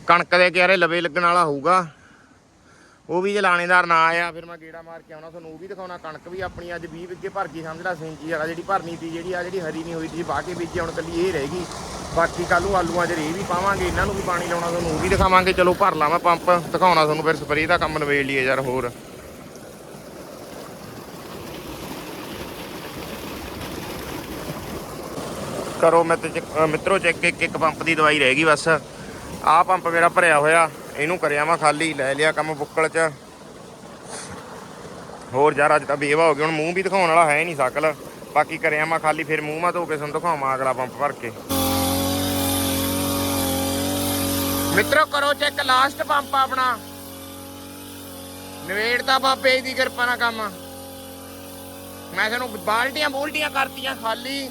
ਕਣਕ ਦੇ ਕਿਆਰੇ ਲਵੇ ਲੱਗਣ ਵਾਲਾ ਹੋਊਗਾ। ਉਹ ਵੀ ਜੇ ਲਾਣੇਦਾਰ ਨਾ ਆਇਆ ਫਿਰ ਮੈਂ ਗੇੜਾ ਮਾਰ ਕੇ ਆਉਣਾ ਤੁਹਾਨੂੰ ਉਹ ਵੀ ਦਿਖਾਉਣਾ। ਕਣਕ ਵੀ ਆਪਣੀ ਅੱਜ 20 ਵਿੱਗੇ ਭਰ ਗਈ ਸਮਝ ਲੈ ਸਿੰਚੀ ਵਾਲਾ ਜਿਹੜੀ ਭਰਨੀ ਸੀ ਜਿਹੜੀ ਆ ਜਿਹੜੀ ਹਰੀ ਨਹੀਂ ਹੋਈ ਸੀ ਬਾਹ ਕੇ ਬੀਜੇ ਹੁਣ ਕੱਲੀ ਇਹ ਰਹਿ ਗਈ। ਬਾਕੀ ਕੱਲ ਨੂੰ ਆਲੂਆਂ 'ਚ ਰੇ ਵੀ ਪਾਵਾਂਗੇ ਇਹਨਾਂ ਨੂੰ ਵੀ ਪਾਣੀ ਲਾਉਣਾ ਤੁਹਾਨੂੰ ਉਹ ਵੀ ਦਿਖਾਵਾਂਗੇ। ਚਲੋ ਭਰ ਲਾਵਾਂ ਪੰਪ ਦਿਖਾਉਣਾ ਤੁਹਾਨੂੰ ਫਿਰ ਸਪਰੇਅ ਦਾ ਕੰਮ ਨਵੇੜ ਲਈਏ ਯਾਰ ਹੋਰ। ਕਰੋ ਮੈਂ ਤੇ ਚੈੱਕ- ਅ, ਮਿੱਤਰੋ ਚੈੱਕ ਇੱਕ ਇੱਕ ਪੰਪ ਦੀ ਦਵਾਈ ਰਹਿ ਗਈ ਬਸ। ਆਹ ਪੰਪ ਮੇਰਾ ਭਰਿਆ ਹੋਇਆ, ਇਹਨੂੰ ਕਰਿਆ ਮੈਂ ਖਾਲੀ, ਲੈ ਲਿਆ ਕੰਮ ਬੁੱਕਲ 'ਚ। ਹੋਰ ਯਾਰ, ਅੱਜ ਤਾਂ ਬੇਵਾ ਹੋ ਗਿਆ, ਹੁਣ ਮੂੰਹ ਵੀ ਦਿਖਾਉਣ ਵਾਲਾ ਹੈ ਨਹੀਂ ਸਕਲ। ਬਾਕੀ ਕਰਿਆ ਮੈਂ ਖਾਲੀ, ਫਿਰ ਮੂੰਹ ਮਾ ਧੋ ਕੇ ਤੁਹਾਨੂੰ ਦਿਖਾਵਾਂ ਅਗਲਾ ਪੰਪ ਭਰ ਕੇ। ਮਿੱਤਰੋ, ਕਰੋ ਚੈੱਕ ਲਾਸਟ ਪੰਪ ਆਪਣਾ। ਨਵੇੜ ਦਾ ਬਾਬੇ ਦੀ ਕਿਰਪਾ ਨਾਲ ਕੰਮ। ਮੈਂ ਤੁਹਾਨੂੰ ਬਾਲਟੀਆਂ ਬੋਲਟੀਆਂ ਕਰਤੀਆਂ ਖਾਲੀ।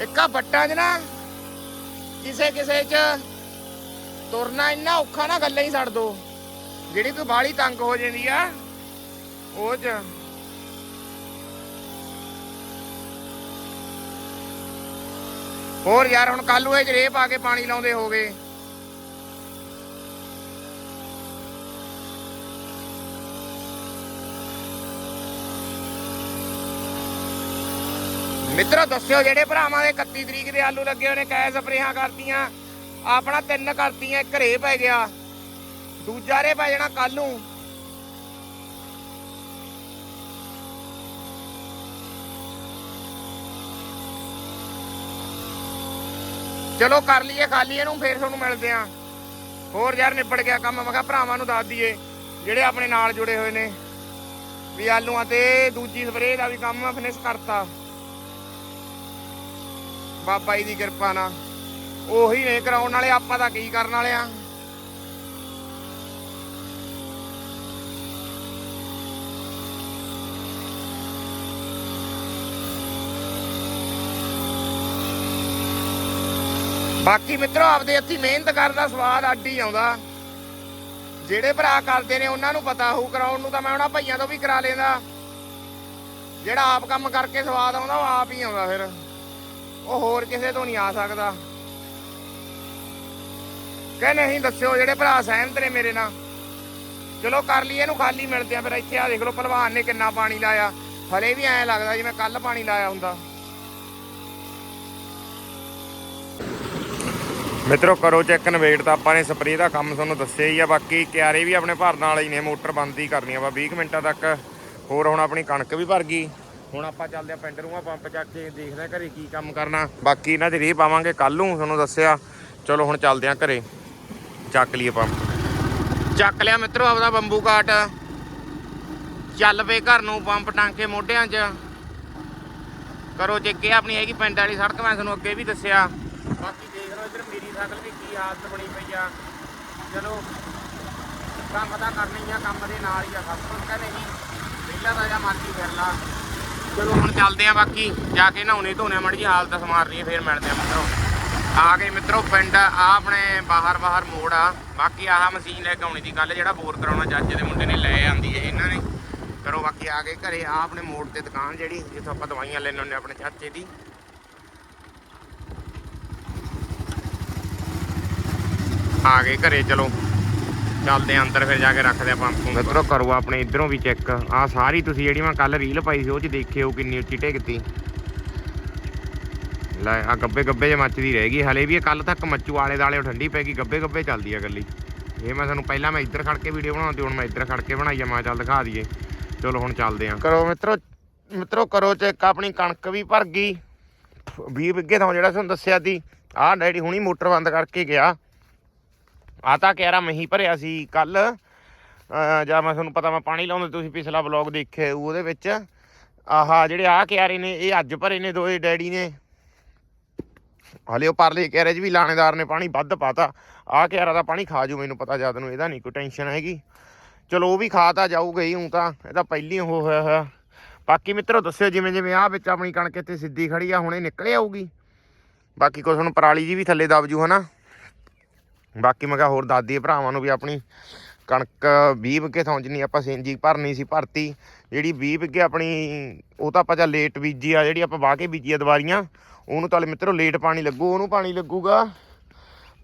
ਇੱਕਾ ਬੱਟਾਂ 'ਚ ਕਿਸੇ ਕਿਸੇ 'ਚ ਤੁਰਨਾ ਇੰਨਾ ਔਖਾ ਨਾ ਗੱਲਾਂ ਹੀ ਛੱਡ ਦੋ। ਜਿਹੜੀ ਕੋਈ ਬਾਲੀ ਤੰਗ ਹੋ ਜਾਂਦੀ ਆ, ਉਹ 'ਚ। ਹੋਰ ਯਾਰ, ਹੁਣ ਕੱਲੂ ਇਹ 'ਚ ਰੇਹ ਪਾ ਕੇ ਪਾਣੀ ਲਾਉਂਦੇ ਹੋਗੇ। ਮਿੱਤਰੋ, ਦੱਸਿਓ ਜਿਹੜੇ ਭਰਾਵਾਂ ਦੇ 31 ਤਰੀਕ ਦੇ ਆਲੂ ਲੱਗੇ ਹੋਏ ਨੇ, ਕੈ ਸਪਰੇਹਾਂ ਕਰਤੀਆਂ, ਆਪਣਾ ਤਿੰਨ ਕਰਤੀਆਂ, ਇੱਕ ਘਰੇ ਪੈ ਗਿਆ, ਦੂਜਾ ਰੇ ਪੈ ਜਾਣਾ ਕੱਲ ਨੂੰ। ਚਲੋ ਕਰ ਲਈਏ ਖਾਲੀ ਇਹਨੂੰ, ਫੇਰ ਤੁਹਾਨੂੰ ਮਿਲਦੇ ਆਂ। ਹੋਰ ਯਾਰ ਨਿਬੜ ਗਿਆ ਕੰਮ, ਮੈਂ ਕਿਹਾ ਭਰਾਵਾਂ ਨੂੰ ਦੱਸ ਦਈਏ, ਜਿਹੜੇ ਆਪਣੇ ਨਾਲ ਜੁੜੇ ਹੋਏ ਨੇ, ਵੀ ਆਲੂਆਂ ਤੇ ਦੂਜੀ ਸਪਰੇਅ ਦਾ ਵੀ ਕੰਮ ਫਿਨਿਸ਼ ਕਰਤਾ। ਬਾਬਾ ਜੀ ਦੀ ਕਿਰਪਾ ਨਾਲ। ਉਹੀ ਨੇ ਕਰਾਉਣ ਵਾਲੇ, ਆਪਾਂ ਤਾਂ ਕੀ ਕਰਨ ਵਾਲੇ ਆ? ਬਾਕੀ ਮਿੱਤਰੋ, ਆਪਦੇ ਹੱਥੀ ਮਿਹਨਤ ਕਰਦਾ ਸਵਾਦ ਅੱਡ ਹੀ ਆਉਂਦਾ। ਜਿਹੜੇ ਭਰਾ ਕਰਦੇ ਨੇ, ਉਹਨਾਂ ਨੂੰ ਪਤਾ ਹੋਊ, ਕਰਾਉਣ ਨੂੰ ਤਾਂ ਮੈਂ ਉਹਨਾਂ ਭਈਆਂ ਤੋਂ ਵੀ ਕਰਾ ਲੈਂਦਾ। ਜਿਹੜਾ ਆਪ ਕੰਮ ਕਰਕੇ ਸਵਾਦ ਆਉਂਦਾ, ਉਹ ਆਪ ਹੀ ਆਉਂਦਾ ਫਿਰ। ਉਹ ਹੋਰ ਕਿਸੇ ਤੋਂ ਨਹੀਂ ਆ ਸਕਦਾ। ਕਹ ਨਹੀਂ, ਦੱਸਿਓ ਜਿਹੜੇ ਭਰਾ ਸਹਿਮਤ ਨੇ ਮੇਰੇ ਨਾਲ। ਚਲੋ ਕਰ ਲਈਏ, ਇਹਨੂੰ ਖਾਲੀ ਮਿਲਦੇ ਆ, ਫਿਰ ਇੱਥੇ ਆ ਦੇਖ ਲਓ ਪਹਿਲਵਾਨ ਨੇ ਕਿੰਨਾ ਪਾਣੀ ਲਾਇਆ। ਹਲੇ ਵੀ ਐਂ ਲੱਗਦਾ ਜਿਵੇਂ ਕੱਲ ਪਾਣੀ ਲਾਇਆ ਹੁੰਦਾ। ਮਿੱਤਰੋ, ਕਰੋ ਚੈੱਕ ਨਵੇੜ ਤਾਂ ਆਪਾਂ ਨੇ ਸਪਰੇਅ ਦਾ ਕੰਮ ਤੁਹਾਨੂੰ ਦੱਸਿਆ ਹੀ ਆ। ਬਾਕੀ ਕਿਆਰੇ ਵੀ ਆਪਣੇ ਭਰਨ ਵਾਲੇ ਹੀ ਨੇ, ਮੋਟਰ ਬੰਦ ਹੀ ਕਰਨੀ ਆ। ਵਾ 20 ਕੁ ਮਿੰਟਾਂ ਤੱਕ ਹੋਰ ਹੁਣ ਆਪਣੀ ਕਣਕ ਵੀ ਭਰ ਗਈ। ਹੁਣ ਆਪਾਂ ਚੱਲਦੇ ਆ ਪਿੰਡ ਨੂੰ ਆ ਪੰਪ ਚੱਕ ਕੇ ਦੇਖਦੇ ਆ ਘਰੇ ਕੀ ਕੰਮ ਕਰਨਾ। ਬਾਕੀ ਇਹਨਾਂ ਦੀ ਰੇ ਪਾਵਾਂਗੇ ਕੱਲ ਨੂੰ, ਤੁਹਾਨੂੰ ਦੱਸਿਆ। ਚਲੋ ਹੁਣ ਚੱਲਦੇ ਆ ਘਰੇ। ਚੱਕ ਲਈਏ ਪੰਪ ਚੱਕ ਲਿਆ ਮਿੱਤਰੋ ਆਪਦਾ ਬੰਬੂ ਕਾਟ। ਚੱਲ ਪਏ ਘਰ ਨੂੰ ਪੰਪ ਟਾਂਕੇ ਮੋਢਿਆਂ 'ਚ। ਕਰੋ ਚੈੱਕ ਇਹ ਆਪਣੀ ਹੈਗੀ ਪਿੰਡ ਵਾਲੀ ਸੜਕ, ਮੈਂ ਤੁਹਾਨੂੰ ਅੱਗੇ ਵੀ ਦੱਸਿਆ। ਬਾਕੀ ਦੇਖ ਲਓ ਇੱਧਰ ਮੇਰੀ ਸਾਈਕਲ ਦੀ ਕੀ ਹਾਲਤ ਬਣੀ ਪਈ ਆ। ਚਲੋ, ਕੰਮ ਤਾਂ ਕਰਨੀ ਆ, ਕੰਮ ਦੇ ਨਾਲ ਹੀ ਆ, ਸਭ ਕੁਝ ਕਹਿੰਦੇ ਜੀ ਪਹਿਲਾਂ ਤਾਂ ਜਾਂ ਮਰਜ਼ੀ ਫਿਰ ਲਾ। ਚਲੋ ਹੁਣ ਚੱਲਦੇ ਆ ਬਾਕੀ, ਜਾ ਕੇ ਨਹਾਉਣੇ ਧੋਣੇ ਮੜੀ ਜੀ ਹਾਲਤ ਸਮਾਰਨੀ ਆ ਫੇਰ ਮਿਲਦੇ ਆ ਮਿੱਤਰੋ। ਆ ਗਏ ਮਿੱਤਰੋ ਪਿੰਡ, ਆ ਆਪਣੇ ਬਾਹਰ ਬਾਹਰ ਮੋੜ ਆ। ਬਾਕੀ ਆਹ ਮਸ਼ੀਨ ਲੈ ਕੇ ਆਉਣੀ ਦੀ ਗੱਲ ਜਿਹੜਾ ਬੋਰ ਕਰਾਉਣਾ, ਚਾਚੇ ਦੇ ਮੁੰਡੇ ਨੇ ਲੈ ਆਂਦੀ ਹੈ ਇਹਨਾਂ ਨੇ। ਕਰੋ ਬਾਕੀ ਆ ਗਏ ਘਰੇ, ਆ ਆਪਣੇ ਮੋੜ ਤੇ ਦੁਕਾਨ ਜਿਹੜੀ, ਜਿੱਥੋਂ ਆਪਾਂ ਦਵਾਈਆਂ ਲੈਣ ਹੁੰਦੇ ਆਪਣੇ ਚਾਚੇ ਦੀ। ਆ ਗਏ ਘਰੇ, ਚਲੋ। ਚੱਲਦੇ ਆਂ ਅੰਦਰ ਫਿਰ ਜਾ ਕੇ ਰੱਖਦੇ ਆ ਪੰਪ ਨੂੰ ਮਿੱਤਰੋ ਕਰੋ ਆਪਣੇ ਇਧਰੋਂ ਵੀ ਚੈੱਕ। ਆ ਸਾਰੀ ਤੁਸੀਂ ਜਿਹੜੀ ਮੈਂ ਕੱਲ ਰੀਲ ਪਾਈ ਸੀ ਉਹ ਚ ਦੇਖਿਓ ਕਿੰਨੀ ਉੱਚੀ ਢੇਕਤੀ ਲੈ ਆ ਗੱਬੇ ਗੱਬੇ ਜੇ ਮੱਚਦੀ ਰਹਿ ਗਈ। ਹਲੇ ਵੀ ਕੱਲ ਤੱਕ ਮੱਚੂ ਆਲੇ ਦਾਲੇ ਠੰਡੀ ਪੈ ਗਈ ਗੱਬੇ ਗੱਬੇ ਚੱਲਦੀ ਆ ਗੱਲੀ ਇਹ ਮੈਂ ਤੁਹਾਨੂੰ ਪਹਿਲਾਂ ਮੈਂ ਇੱਧਰ ਖੜ ਕੇ ਵੀਡੀਓ ਬਣਾਉਂਦੀ ਹੁਣ ਮੈਂ ਇੱਧਰ ਖੜ ਕੇ ਬਣਾਈ ਆ ਮੈਂ ਚੱਲ ਦਿਖਾ ਦਈਏ। ਚਲੋ ਹੁਣ ਚੱਲਦੇ ਆਂ। ਕਰੋ ਮਿੱਤਰੋ ਮਿੱਤਰੋ ਕਰੋ ਚੈੱਕ ਆਪਣੀ ਕਣਕ ਵੀ ਭਰ ਗਈ। 20 ਵਿੱਗੇ ਤੋਂ ਜਿਹੜਾ ਤੁਹਾਨੂੰ ਦੱਸਿਆ ਸੀ ਆਹ ਡੈਡੀ ਹੁਣੀ ਮੋਟਰ ਬੰਦ ਕਰਕੇ ਗਿਆ। ਆ ਤਾਂ ਕਹਿ ਰਾ ਮਹੀਂ ਭਰਿਆ ਸੀ ਕੱਲ। ਜਾਂ ਮੈਂ ਤੁਹਾਨੂੰ ਪਤਾ ਮੈਂ ਪਾਣੀ ਲਾਉਂਦਾ ਤੁਸੀਂ ਪਿਛਲਾ ਵਲੌਗ ਦੇਖਿਆ ਉਹਦੇ ਵਿੱਚ। ਆਹਾ ਜਿਹੜੇ ਆ ਕਿਆਰੇ ਨੇ, ਇਹ ਅੱਜ ਭਰੇ ਨੇ ਦੋਏ ਡੈਡੀ ਨੇ। ਹਲੇ ਉਹ ਪਰਲੇ ਕਿਆਰੇ 'ਚ ਵੀ ਲਾਣੇਦਾਰ ਨੇ ਪਾਣੀ ਵੱਧ ਪਾਤਾ। ਆ ਕਿਆਰਾ ਦਾ ਪਾਣੀ ਖਾ ਜੂ ਮੈਨੂੰ ਪਤਾ, ਜਦ ਨੂੰ ਇਹਦਾ ਨਹੀਂ ਕੋਈ ਟੈਨਸ਼ਨ ਹੈਗੀ। ਚਲੋ ਉਹ ਵੀ ਖਾ ਤਾਂ ਜਾਊਗਾ ਹੀ ਹੂੰ ਤਾਂ ਇਹਦਾ ਪਹਿਲੀ ਉਹ ਹੋਇਆ ਹੋਇਆ। ਬਾਕੀ ਮਿੱਤਰੋ ਦੱਸਿਓ ਜਿਵੇਂ ਜਿਵੇਂ ਆ ਵਿੱਚ ਆਪਣੀ ਕਣਕ ਇੱਥੇ ਸਿੱਧੀ ਖੜੀ ਆ, ਹੁਣੇ ਨਿਕਲ ਆਊਗੀ। ਬਾਕੀ ਕੁਛ ਹੁਣ ਪਰਾਲੀ ਜੀ ਵੀ ਥੱਲੇ ਦਬ ਜੂ ਹਨਾ। ਬਾਕੀ ਮੈਂ ਕਿਹਾ ਹੋਰ ਦਾਦੀ ਭਰਾਵਾਂ ਨੂੰ ਵੀ ਆਪਣੀ ਕਣਕ 20 ਵਿਗੇ ਥਾਂ ਜਿੰਨੀ ਆਪਾਂ ਸਿੰਜੀ ਭਰਨੀ ਸੀ, ਭਰਤੀ। ਜਿਹੜੀ 20 ਵਿਗੇ ਆਪਣੀ, ਉਹ ਤਾਂ ਆਪਾਂ ਜਾਂ ਲੇਟ ਬੀਜੀ ਆ, ਜਿਹੜੀ ਆਪਾਂ ਵਾਹ ਕੇ ਬੀਜੀ ਆ ਦਵਾਰੀਆਂ ਉਹਨੂੰ ਤਾਂ ਮਿੱਤਰੋ ਲੇਟ ਪਾਣੀ ਲੱਗੂ, ਉਹਨੂੰ ਪਾਣੀ ਲੱਗੂਗਾ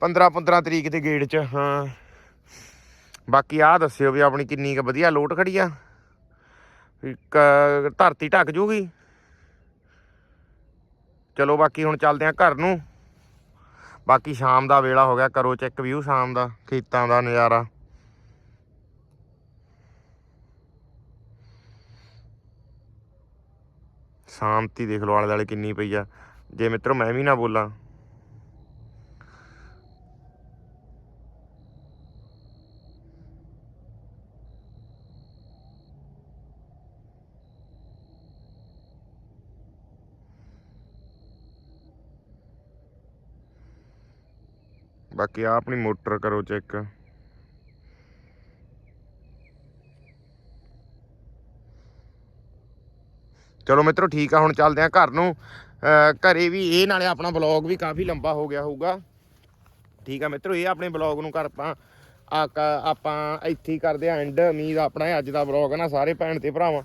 15 15 ਤਰੀਕ ਦੇ ਗੇੜ 'ਚ, ਹਾਂ। ਬਾਕੀ ਆਹ ਦੱਸਿਓ ਵੀ ਆਪਣੀ ਕਿੰਨੀ ਕੁ ਵਧੀਆ ਲੋਟ ਖੜੀ ਆ। ਕ- ਧਰਤੀ ਢੱਕ ਜੂਗੀ। ਚਲੋ ਬਾਕੀ ਹੁਣ ਚੱਲਦੇ ਆ ਘਰ ਨੂੰ। ਬਾਕੀ ਸ਼ਾਮ ਦਾ ਵੇਲਾ ਹੋ ਗਿਆ, ਕਰੋ ਚੈੱਕ ਵਿਊ ਸ਼ਾਮ ਦਾ, ਖੇਤਾਂ ਦਾ ਨਜ਼ਾਰਾ। ਸ਼ਾਂਤੀ ਦੇਖ ਲਓ, ਆਲੇ ਦੁਆਲੇ ਕਿੰਨੀ ਪਈ ਆ। ਜੇ ਮਿੱਤਰੋ, ਮੈਂ ਵੀ ਨਾ ਬੋਲਾਂ। ਬਾਕੀ ਆ ਆਪਣੀ ਮੋਟਰ ਕਰੋ ਚੈੱਕ। ਚਲੋ ਮਿੱਤਰੋ ਠੀਕ ਆ, ਹੁਣ ਚੱਲਦੇ ਆ ਘਰ ਨੂੰ। ਘਰੇ ਵੀ ਇਹ ਨਾਲੇ ਆਪਣਾ ਬਲੌਗ ਵੀ ਕਾਫੀ ਲੰਬਾ ਹੋ ਗਿਆ ਹੋਊਗਾ। ਠੀਕ ਆ ਮਿੱਤਰੋ, ਇਹ ਆਪਣੇ ਬਲੌਗ ਨੂੰ ਕਰ ਆਪਾਂ ਆ ਕ- ਆਪਾਂ ਇੱਥੇ ਕਰਦੇ ਆ ਐਂਡ ਉਮੀਦ ਆਪਣਾ ਅੱਜ ਦਾ ਬਲੌਗ ਨਾ, ਸਾਰੇ ਭੈਣ ਤੇ ਭਰਾਵਾਂ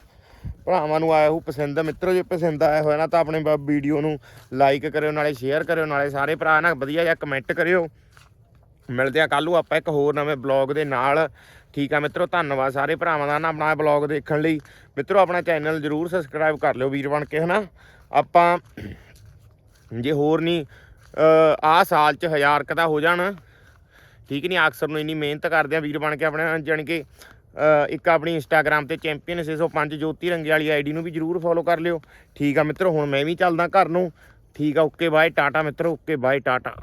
ਭਰਾਵਾਂ ਨੂੰ ਆਇਆ ਹੋ ਪਸੰਦ। ਮਿੱਤਰੋ, ਜੇ ਪਸੰਦ ਆਇਆ ਹੋਇਆ ਨਾ ਤਾਂ ਆਪਣੇ ਵੀਡੀਓ ਨੂੰ ਲਾਈਕ ਕਰਿਓ, ਨਾਲੇ ਸ਼ੇਅਰ ਕਰਿਓ, ਨਾਲੇ ਸਾਰੇ ਭਰਾ ਨਾ ਵਧੀਆ ਜਿਹਾ ਕਮੈਂਟ ਕਰਿਓ। ਮਿਲਦੇ ਆ ਕੱਲ ਨੂੰ, ਆਪਾਂ ਇੱਕ ਹੋਰ ਨਵੇਂ ਬਲੌਗ ਦੇ ਨਾਲ। ਠੀਕ ਆ ਮਿੱਤਰੋ, ਧੰਨਵਾਦ ਸਾਰੇ ਭਰਾਵਾਂ ਦਾ ਨਾ ਆਪਣਾ ਬਲੌਗ ਦੇਖਣ ਲਈ। ਮਿੱਤਰੋ, ਆਪਣਾ ਚੈਨਲ ਜਰੂਰ ਸਬਸਕ੍ਰਾਈਬ ਕਰ ਲਿਓ ਵੀਰ ਬਣ ਕੇ, ਹਨਾ? ਆਪਾਂ ਜੇ ਹੋਰ ਨਹੀਂ ਆ ਸਾਲ ਚ ਹਜ਼ਾਰ ਕੁ ਦਾ ਹੋ ਜਾਣ। ਠੀਕ ਨਹੀਂ ਅਕਸਰ ਨੂੰ ਇੰਨੀ ਮਿਹਨਤ ਕਰਦੇ ਆ ਵੀਰ ਬਣ ਕੇ ਆਪਣੇ, ਜਾਣੀ ਕਿ ਇੱਕ ਆਪਣੀ ਇੰਸਟਾਗ੍ਰam ਤੇ ਚੈਂਪੀਅਨ 605 ਜੋਤੀ ਰੰਗੇ ਵਾਲੀ ਆਈਡੀ ਨੂੰ ਵੀ ਜਰੂਰ ਫੋਲੋ ਕਰ ਲਿਓ। ਠੀਕ ਆ ਮਿੱਤਰੋ, ਹੁਣ ਮੈਂ ਵੀ ਚੱਲਦਾ ਘਰ ਨੂੰ। ਠੀਕ ਆ, ਓਕੇ ਬਾਏ ਟਾਟਾ ਮਿੱਤਰੋ, ਓਕੇ ਬਾਏ ਟਾਟਾ।